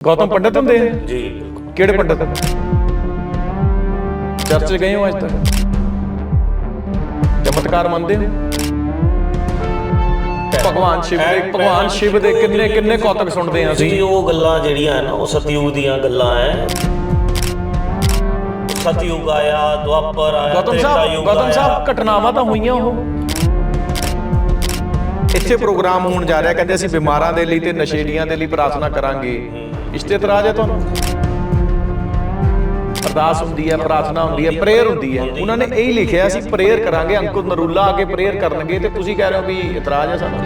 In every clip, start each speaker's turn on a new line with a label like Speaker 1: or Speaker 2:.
Speaker 1: ਗੌਤਮ ਪੰਡਤ ਹੁੰਦੇ ਆ
Speaker 2: ਜੀ
Speaker 1: ਕਿਹੜੇ ਪੰਡਤ ਚਰਚ ਗਏ ਹੋ ਅੱਜ ਤੱਕ? ਚਮਤਕਾਰ ਮੰਨਦੇ ਹੋ? ਭਗਵਾਨ ਸ਼ਿਵ ਦੇ ਭਗਵਾਨ ਸ਼ਿਵ ਦੇ ਕਿੰਨੇ ਕਿੰਨੇ ਕੌਤਕ ਸੁਣਦੇ ਆ
Speaker 2: ਜੀ
Speaker 1: ਅਸੀਂ?
Speaker 2: ਉਹ ਗੱਲਾਂ ਜਿਹੜੀਆਂ ਹੈ ਨਾ ਉਹ ਸਤਿਯੁਗ ਦੀਆਂ ਗੱਲਾਂ ਹੈ ਸਤਿਯੁਗ ਆਇਆ ਦੁਆਪਰ ਆਇਆ
Speaker 1: ਗੌਤਮ
Speaker 2: ਤ੍ਰੇਤਾ
Speaker 1: ਸਾਹਿਬ
Speaker 2: ਯੁੱਗ
Speaker 1: ਗੌਤਮ
Speaker 2: ਆਇਆ।
Speaker 1: ਸਾਹਿਬ ਘਟਨਾਵਾਂ ਤਾਂ ਹੋਈਆਂ ਉਹ। ਇੱਥੇ ਪ੍ਰੋਗਰਾਮ ਹੋਣ ਜਾ ਰਿਹਾ ਕਹਿੰਦੇ ਅਸੀਂ ਬਿਮਾਰਾਂ ਦੇ ਲਈ ਤੇ ਨਸ਼ੇੜੀਆਂ ਦੇ ਲਈ ਪ੍ਰਾਰਥਨਾ ਕਰਾਂਗੇ। ਇਸ ਤੇ ਇਤਰਾਜ਼ ਹੈ ਤੁਹਾਨੂੰ ਅਰਦਾਸ ਹੁੰਦੀ ਹੈ ਪ੍ਰਾਰਥਨਾ ਹੁੰਦੀ ਹੈ ਪ੍ਰੇਅਰ ਹੁੰਦੀ ਹੈ ਉਹਨਾਂ ਨੇ ਇਹੀ ਲਿਖਿਆ ਸੀ ਪ੍ਰੇਅਰ ਕਰਾਂਗੇ ਅੰਕੁਰ ਨਰੂਲਾ ਆ ਕੇ ਪ੍ਰੇਅਰ ਕਰਨਗੇ ਤੇ ਤੁਸੀਂ ਕਹਿ ਰਹੇ ਹੋ ਵੀ ਇਤਰਾਜ਼ ਹੈ ਸਾਨੂੰ।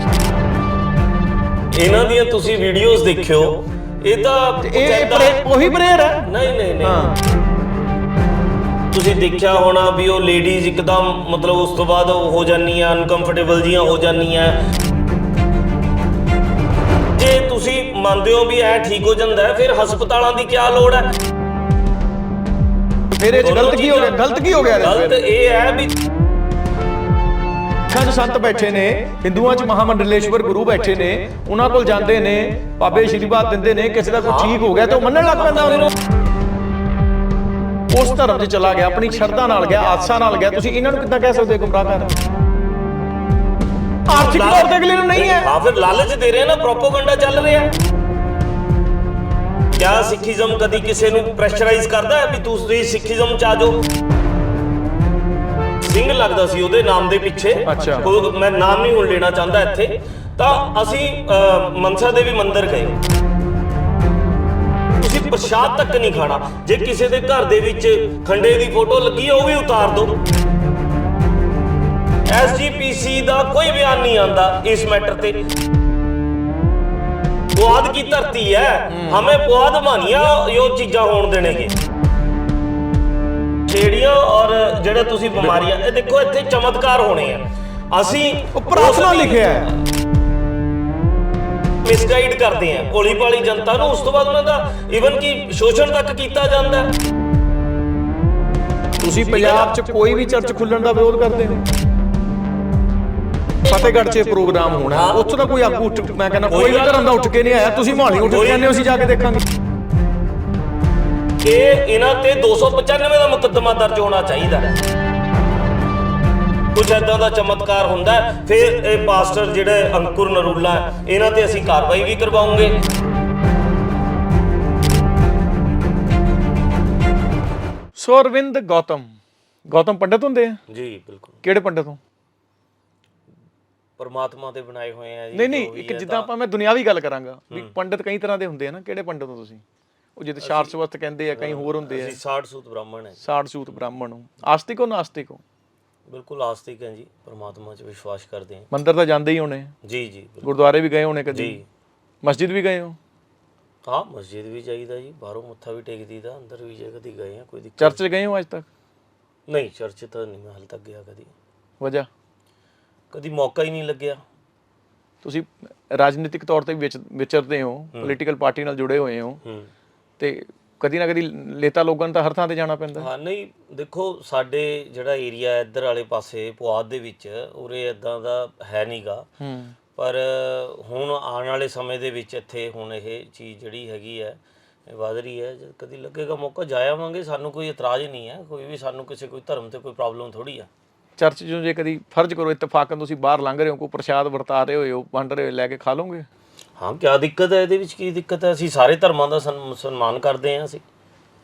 Speaker 2: ਇਹਨਾਂ ਦੀਆਂ ਤੁਸੀਂ ਵੀਡੀਓਜ਼ ਦੇਖਿਓ ਇਹ ਤਾਂ
Speaker 1: ਇਹ ਉਹੀ ਪ੍ਰੇਅਰ ਹੈ
Speaker 2: ਨਹੀਂ ਨਹੀਂ ਨਹੀਂ।
Speaker 1: ਹਾਂ।
Speaker 2: ਤੁਸੀਂ ਦੇਖਿਆ ਹੋਣਾ ਵੀ ਉਹ ਲੇਡੀਜ਼ ਇੱਕਦਮ ਮਤਲਬ ਉਸ ਤੋਂ ਬਾਅਦ ਉਹ ਹੋ ਜਾਂਦੀਆਂ ਅਨਕੰਫਰਟੇਬਲ ਜੀਆਂ ਹੋ ਜਾਂਦੀਆਂ। ਜੇ ਤੁਸੀਂ ਮੰਨਦੇ ਹੋ ਵੀ ਐ ਠੀਕ ਹੋ ਜਾਂਦਾ ਹੈ ਫਿਰ ਹਸਪਤਾਲਾਂ ਦੀ ਕੀ ਲੋੜ ਹੈ?
Speaker 1: ਫਿਰ ਇਹ 'ਚ ਗਲਤ ਕੀ ਹੋ ਗਿਆ? ਗਲਤ ਕੀ ਹੋ ਗਿਆ ਇਹਦੇ 'ਚ
Speaker 2: ਗਲਤ
Speaker 1: ਫਿਰ?
Speaker 2: ਇਹ ਹੈ ਵੀ
Speaker 1: ਸਿੱਖਾਂ 'ਚ ਸੰਤ ਬੈਠੇ ਨੇ ਹਿੰਦੂਆਂ 'ਚ ਮਹਾਮੰਡਲੇਸ਼ਵਰ ਗੁਰੂ ਬੈਠੇ ਨੇ ਉਹਨਾਂ ਕੋਲ ਜਾਂਦੇ ਨੇ ਬਾਬੇ ਆਸ਼ੀਰਵਾਦ ਦਿੰਦੇ ਨੇ ਕਿਸੇ ਦਾ ਕੋਈ ਠੀਕ ਹੋ ਗਿਆ ਤੇ ਉਹ ਮੰਨਣ ਲੱਗ ਪੈਂਦਾ ਉਹਨੂੰ ਉਸ ਧਰਮ 'ਚ ਚਲਾ ਗਿਆ ਆਪਣੀ ਸ਼ਰਧਾ ਨਾਲ ਗਿਆ ਆਸਾ ਨਾਲ ਗਿਆ। ਤੁਸੀਂ ਇਹਨਾਂ ਨੂੰ ਕਿੱਦਾਂ ਕਹਿ ਸਕਦੇ ਹੋ ਗੁੰਮਰਾਹ ਕਰ? ਆਰਥਿਕ ਤੌਰ ਤੇ ਅਗਲੇ ਨੂੰ ਨਹੀਂ ਹੈ।
Speaker 2: ਹਾਂ ਫਿਰ ਲਾਲਚ ਦੇ ਰਹੇ ਨਾ ਪ੍ਰੋਪੋਗੈਂਡਾ ਚੱਲ ਰਿਹਾ। ਕਿਆ ਸਿੱਖੀਜ਼ਮ ਕਦੀ ਕਿਸੇ ਨੂੰ ਪ੍ਰੈਸ਼ਰਾਈਜ਼ ਕਰਦਾ ਹੈ ਵੀ ਤੁਸੀਂ ਸਿੱਖੀਜ਼ਮ ਚ ਆ ਜਾਓ? ਸਿੰਘ ਲੱਗਦਾ ਸੀ ਉਹਦੇ ਨਾਮ ਦੇ ਪਿੱਛੇ।
Speaker 1: ਅੱਛਾ।
Speaker 2: ਉਹ- ਮੈਂ ਨਾਮ ਨਹੀਂ ਹੁਣ ਲੈਣਾ ਚਾਹੁੰਦਾ ਇੱਥੇ। ਤਾਂ ਅਸੀਂ ਅਹ, ਮਨਸਾ ਦੇਵੀ ਮੰਦਿਰ ਗਏ। ਤੁਸੀਂ ਪ੍ਰਸ਼ਾਦ ਤੱਕ ਨਹੀਂ ਖਾਣਾ। ਜੇ ਕਿਸੇ ਦੇ ਘਰ ਦੇ ਵਿੱਚ ਖੰਡੇ ਦੀ ਫੋਟੋ ਲੱਗੀ ਹੈ ਉਹ ਵੀ ਉਤਾਰ ਦਿਓ। ਐਸਜੀਪੀਸੀ ਦਾ ਕੋਈ ਬਿਆਨ ਨਹੀਂ ਆਂਦਾ ਇਸ ਮੈਟਰ ਤੇ। ਪੁਆਧ ਕੀ ਧਰਤੀ ਹੈ? ਹਮੇ ਪੁਆਧ ਮਾਨੀਆਂ ਇਹ ਚੀਜ਼ਾਂ ਹੋਣ ਦੇਣਗੇ। ਜਿਹੜੀਆਂ ਔਰ ਜਿਹੜੇ ਤੁਸੀਂ ਬਿਮਾਰੀਆਂ ਇਹ ਦੇਖੋ ਇੱਥੇ ਚਮਤਕਾਰ ਹੋਣੇ ਆ। ਅਸੀਂ
Speaker 1: ਪ੍ਰਾਰਥਨਾ ਲਿਖਿਆ ਹੈ।
Speaker 2: ਮਿਸਗਾਈਡ ਕਰਦੇ ਆ। ਭੋਲੀ ਭਾਲੀ ਜਨਤਾ ਨੂੰ ਉਸ ਤੋਂ ਬਾਅਦ ਉਹਨਾਂ ਦਾ ਇਵਨ ਕਿ ਸ਼ੋਸ਼ਣ ਤੱਕ ਕੀਤਾ ਜਾਂਦਾ ਹੈ।
Speaker 1: ਤੁਸੀਂ ਪੰਜਾਬ 'ਚ ਕੋਈ ਵੀ ਚਰਚ ਖੁੱਲਣ ਦਾ ਵਿਰੋਧ ਕਰਦੇ ਹੋ ਫਤਿਹਗੜ੍ਹ 'ਚ ਇਹ ਪ੍ਰੋਗਰਾਮ ਹੋਣਾ। ਉੱਥੋਂ ਦਾ ਕੋਈ ਆਗੂ ਉੱਠ ਮੈਂ ਕਹਿੰਦਾ
Speaker 2: ਕੋਈ
Speaker 1: ਵੀ ਧਰਮ ਦਾ ਉੱਠ ਕੇ ਨਹੀਂ ਆਇਆ ਤੁਸੀਂ ਮਹਾਲੀ ਉੱਠ ਕੇ ਹੋ ਅਸੀਂ ਜਾ ਕੇ ਦੇਖਾਂਗੇ।
Speaker 2: ਕਿ ਇਹਨਾਂ ਤੇ 295 ਦਾ ਮੁਕੱਦਮਾ ਦਰਜ ਹੋਣਾ ਚਾਹੀਦਾ ਹੈ। ਕੁਝ ਐਦਾਂ ਦਾ ਚਮਤਕਾਰ ਹੁੰਦਾ ਹੈ, ਫਿਰ ਇਹ ਪਾਸਟਰ ਜਿਹੜੇ ਅੰਕੁਰ ਨਰੂਲਾ ਹੈ, ਇਹਨਾਂ ਤੇ ਅਸੀਂ ਕਾਰਵਾਈ ਵੀ ਕਰਵਾਉਂਗੇ।
Speaker 1: ਸੋ ਅਰਵਿੰਦ ਗੌਤਮ। ਗੌਤਮ ਪੰਡਤ ਹੁੰਦੇ ਆ?
Speaker 2: ਜੀ ਬਿਲਕੁਲ।
Speaker 1: ਕਿਹੜੇ ਪੰਡਤ ਹੋ?
Speaker 2: ਪਰਮਾਤਮਾ ਦੇ ਬਣਾਏ ਹੋਏ ਆ ਜੀ
Speaker 1: ਨਹੀਂ ਨਹੀਂ
Speaker 2: ਜੋ ਵੀ
Speaker 1: ਇੱਕ
Speaker 2: ਹੈ
Speaker 1: ਜਿੱਦਾਂ
Speaker 2: ਤਾਂ-
Speaker 1: ਆਪਾਂ ਮੈਂ ਦੁਨਿਆਵੀ ਗੱਲ ਕਰਾਂਗਾ ਵੀ ਪੰਡਤ ਕਈ ਤਰ੍ਹਾਂ ਦੇ ਹੁੰਦੇ ਆ ਨਾ ਕਿਹੜੇ ਪੰਡਤ ਹੋ ਤੁਸੀਂ? ਉਹ ਜਿੱਦ ਸ਼ਾਰਸਵਸਤ ਕਹਿੰਦੇ ਆ ਕਈ ਹੋਰ ਹੁੰਦੇ ਆ।
Speaker 2: ਅਸੀਂ ਸਾਧ ਸੂਤ ਬ੍ਰਾਹਮਣ ਹੈ
Speaker 1: ਸਾੜ ਸੂਤ ਬ੍ਰਾਹਮਣ ਹੋ। ਆਸਤਿਕ ਹੋ ਨਾਸਤਿਕ ਹੋ?
Speaker 2: ਬਿਲਕੁਲ ਆਸਤਿਕ ਹੈ ਜੀ ਪਰਮਾਤਮਾ 'ਚ ਵਿਸ਼ਵਾਸ ਕਰਦੇ ਹਾਂ।
Speaker 1: ਮੰਦਿਰ ਤਾਂ ਜਾਂਦੇ ਹੀ ਹੋਣੇ।
Speaker 2: ਜੀ ਜੀ ਬਿਲਕੁਲ।
Speaker 1: ਗੁਰਦੁਆਰੇ ਵੀ ਗਏ ਹੋਣੇ ਕਦੀ?
Speaker 2: ਜੀ।
Speaker 1: ਮਸਜਿਦ ਵੀ ਗਏ ਹੋ?
Speaker 2: ਹਾਂ ਮਸਜਿਦ ਵੀ ਜਾਈਦਾ ਜੀ ਬਾਹਰੋਂ ਮੱਥਾ ਵੀ ਟੇਕ ਦੀਦਾ ਅੰਦਰ ਵੀ ਜੇ ਕਦੀ ਗਏ ਆ ਕੋਈ ਦਿੱਕਤ
Speaker 1: ਚਰਚ ਗਏ ਹੋ ਅੱਜ ਤੱਕ?
Speaker 2: ਨਹੀਂ ਚਰਚ ਤਾਂ ਨਹੀਂ ਮੈਂ ਹਾਲੇ ਤੱਕ ਗਿਆ ਕਦੀ।
Speaker 1: ਵਜ੍ਹਾ?
Speaker 2: ਕਦੀ ਮੌਕਾ ਹੀ ਨਹੀਂ ਲੱਗਿਆ।
Speaker 1: ਤੁਸੀਂ ਰਾਜਨੀਤਿਕ ਤੌਰ ਤੇ ਵਿਚ- ਵਿਚਰਦੇ ਹੋ ਪੋਲੀਟੀਕਲ ਪਾਰਟੀ ਨਾਲ ਜੁੜੇ ਹੋਏ ਹੋ।
Speaker 2: ਹੂੰ।
Speaker 1: ਤੇ ਕਦੀ ਨਾ ਕਦੀ ਨੇਤਾ ਲੋਕਾਂ ਨੂੰ ਤਾਂ ਹਰ ਥਾਂ ਤੇ ਜਾਣਾ ਪੈਂਦਾ।
Speaker 2: ਹਾਂ ਨਹੀਂ ਦੇਖੋ ਸਾਡੇ ਜਿਹੜਾ ਏਰੀਆ ਇੱਧਰ ਵਾਲੇ ਪਾਸੇ ਪੁਆਧ ਦੇ ਵਿੱਚ ਉਰੇ ਇਦਾਂ ਦਾ ਹੈ ਨਹੀਂਗਾ
Speaker 1: ਹੂੰ।
Speaker 2: ਪਰ ਹੁਣ ਆਉਣ ਵਾਲੇ ਸਮੇਂ ਦੇ ਵਿੱਚ ਇੱਥੇ ਹੁਣ ਇਹ ਚੀਜ਼ ਜਿਹੜੀ ਹੈਗੀ ਹੈ ਇਹ ਵਧ ਰਹੀ ਹੈ ਜਦ ਕਦੀ ਲੱਗੇਗਾ ਮੌਕਾ ਜਾ ਆਵਾਂਗੇ ਸਾਨੂੰ ਕੋਈ ਇਤਰਾਜ਼ ਨਹੀਂ ਹੈ। ਕੋਈ ਵੀ ਸਾਨੂੰ ਕਿਸੇ ਕੋਈ ਧਰਮ ਤੇ ਕੋਈ ਪ੍ਰੋਬਲਮ ਥੋੜੀ ਆ।
Speaker 1: ਚਰਚ 'ਚੋਂ ਜੇ ਕਦੀ ਫਰਜ਼ ਕਰੋ ਇਤਫਾਕਨ ਤੁਸੀਂ ਬਾਹਰ ਲੰਘ ਰਹੇ ਹੋ ਕੋਈ ਪ੍ਰਸ਼ਾਦ ਵਰਤਾ ਰਹੇ ਹੋਏ ਹੋ ਵੰਡ ਰਹੇ ਹੋ ਲੈ ਕੇ ਖਾ ਲਓਗੇ?
Speaker 2: ਹਾਂ ਕੀ ਦਿੱਕਤ ਹੈ? ਇਹਦੇ ਵਿੱਚ ਕੀ ਦਿੱਕਤ ਹੈ? ਅਸੀਂ ਸਾਰੇ ਧਰਮਾਂ ਦਾ ਸਨ- ਸਨਮਾਨ ਕਰਦੇ ਹਾਂ ਅਸੀਂ।